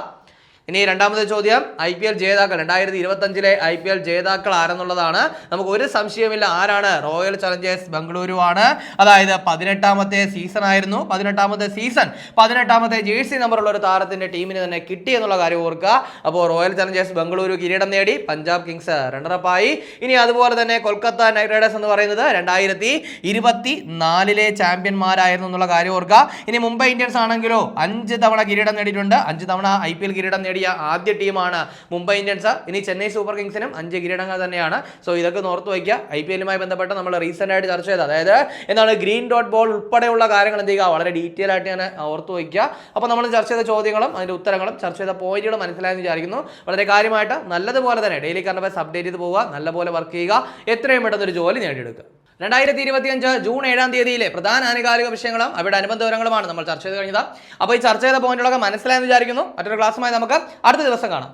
[SPEAKER 1] ഇനി രണ്ടാമത്തെ ചോദ്യം ഐ പി എൽ ജേതാക്കൾ രണ്ടായിരത്തി ഇരുപത്തഞ്ചിലെ ഐ പി എൽ ജേതാക്കൾ ആരെന്നുള്ളതാണ്. നമുക്ക് ഒരു സംശയമില്ല ആരാണ് റോയൽ ചലഞ്ചേഴ്സ് ബംഗളൂരു ആണ് അതായത് പതിനെട്ടാമത്തെ സീസൺ ആയിരുന്നു. പതിനെട്ടാമത്തെ സീസൺ പതിനെട്ടാമത്തെ ജേഴ്സി നമ്പറുള്ള ഒരു താരത്തിന്റെ ടീമിന് തന്നെ കിട്ടി എന്നുള്ള കാര്യം ഓർക്കുക. അപ്പോൾ റോയൽ ചലഞ്ചേഴ്സ് ബംഗളൂരു കിരീടം നേടി പഞ്ചാബ് കിങ്സ് റണ്ണറപ്പായി ഇനി അതുപോലെ തന്നെ കൊൽക്കത്ത നൈറ്റ് റൈഡേഴ്സ് എന്ന് പറയുന്നത് രണ്ടായിരത്തി ഇരുപത്തി നാലിലെ ചാമ്പ്യന്മാരായിരുന്നു എന്നുള്ള കാര്യം ഓർക്കുക. ഇനി മുംബൈ ഇന്ത്യൻസ് ആണെങ്കിലോ അഞ്ച് തവണ കിരീടം നേടിയിട്ടുണ്ട്. അഞ്ച് തവണ ഐ കിരീടം നേടിയ ആദ്യ ടീമാണ് മുംബൈ ഇന്ത്യൻസ്. ഇനി ചെന്നൈ സൂപ്പർ കിങ്സിനും അഞ്ച് കിരീടങ്ങൾ തന്നെയാണ്. സോ ഇതൊക്കെ നോർത്ത് വയ്ക്കുക. ഐ പി എല്ലുമായി ബന്ധപ്പെട്ട് നമ്മൾ റീസെന്റ് ആയിട്ട് ചർച്ച ചെയ്തത്. അതായത് എന്താണ് ഗ്രീൻ ഡോട്ട് ബോൾ ഉൾപ്പെടെയുള്ള കാര്യങ്ങൾ എന്ത് ചെയ്യുക? വളരെ ഡീറ്റെയിൽ ആയിട്ട് ഞാൻ ഓർത്ത് വയ്ക്കുക. അപ്പോൾ നമ്മൾ ചർച്ച ചെയ്ത ചോദ്യങ്ങളും അതിന്റെ ഉത്തരങ്ങളും ചർച്ച ചെയ്ത പോയിന്റുകളും മനസ്സിലായെന്ന് വിചാരിക്കുന്നു. വളരെ കാര്യമായിട്ട് നല്ലതുപോലെ തന്നെ ഡെയിലി കറണ്ട് അപ്ഡേറ്റ് ചെയ്ത് പോവുക. നല്ലപോലെ വർക്ക് ചെയ്യുക. എത്രയും പെട്ടെന്ന് ഒരു ജോലി നേടിയെടുക്കുക. രണ്ടായിരത്തി ഇരുപത്തിയഞ്ച് ജൂൺ ഏഴാം തീയതിയിലെ പ്രധാന ആനുകാലിക വിഷയങ്ങളും അവയുടെ അനുബന്ധ വിവരങ്ങളുമാണ് നമ്മൾ ചർച്ച ചെയ്ത് കഴിഞ്ഞത് അപ്പോൾ ഈ ചർച്ച ചെയ്ത പോയിന്റുകളൊക്കെ മനസ്സിലായെന്ന് വിചാരിക്കുന്നു. മറ്റൊരു ക്ലാസ്സുമായി നമുക്ക് അടുത്ത ദിവസം കാണാം.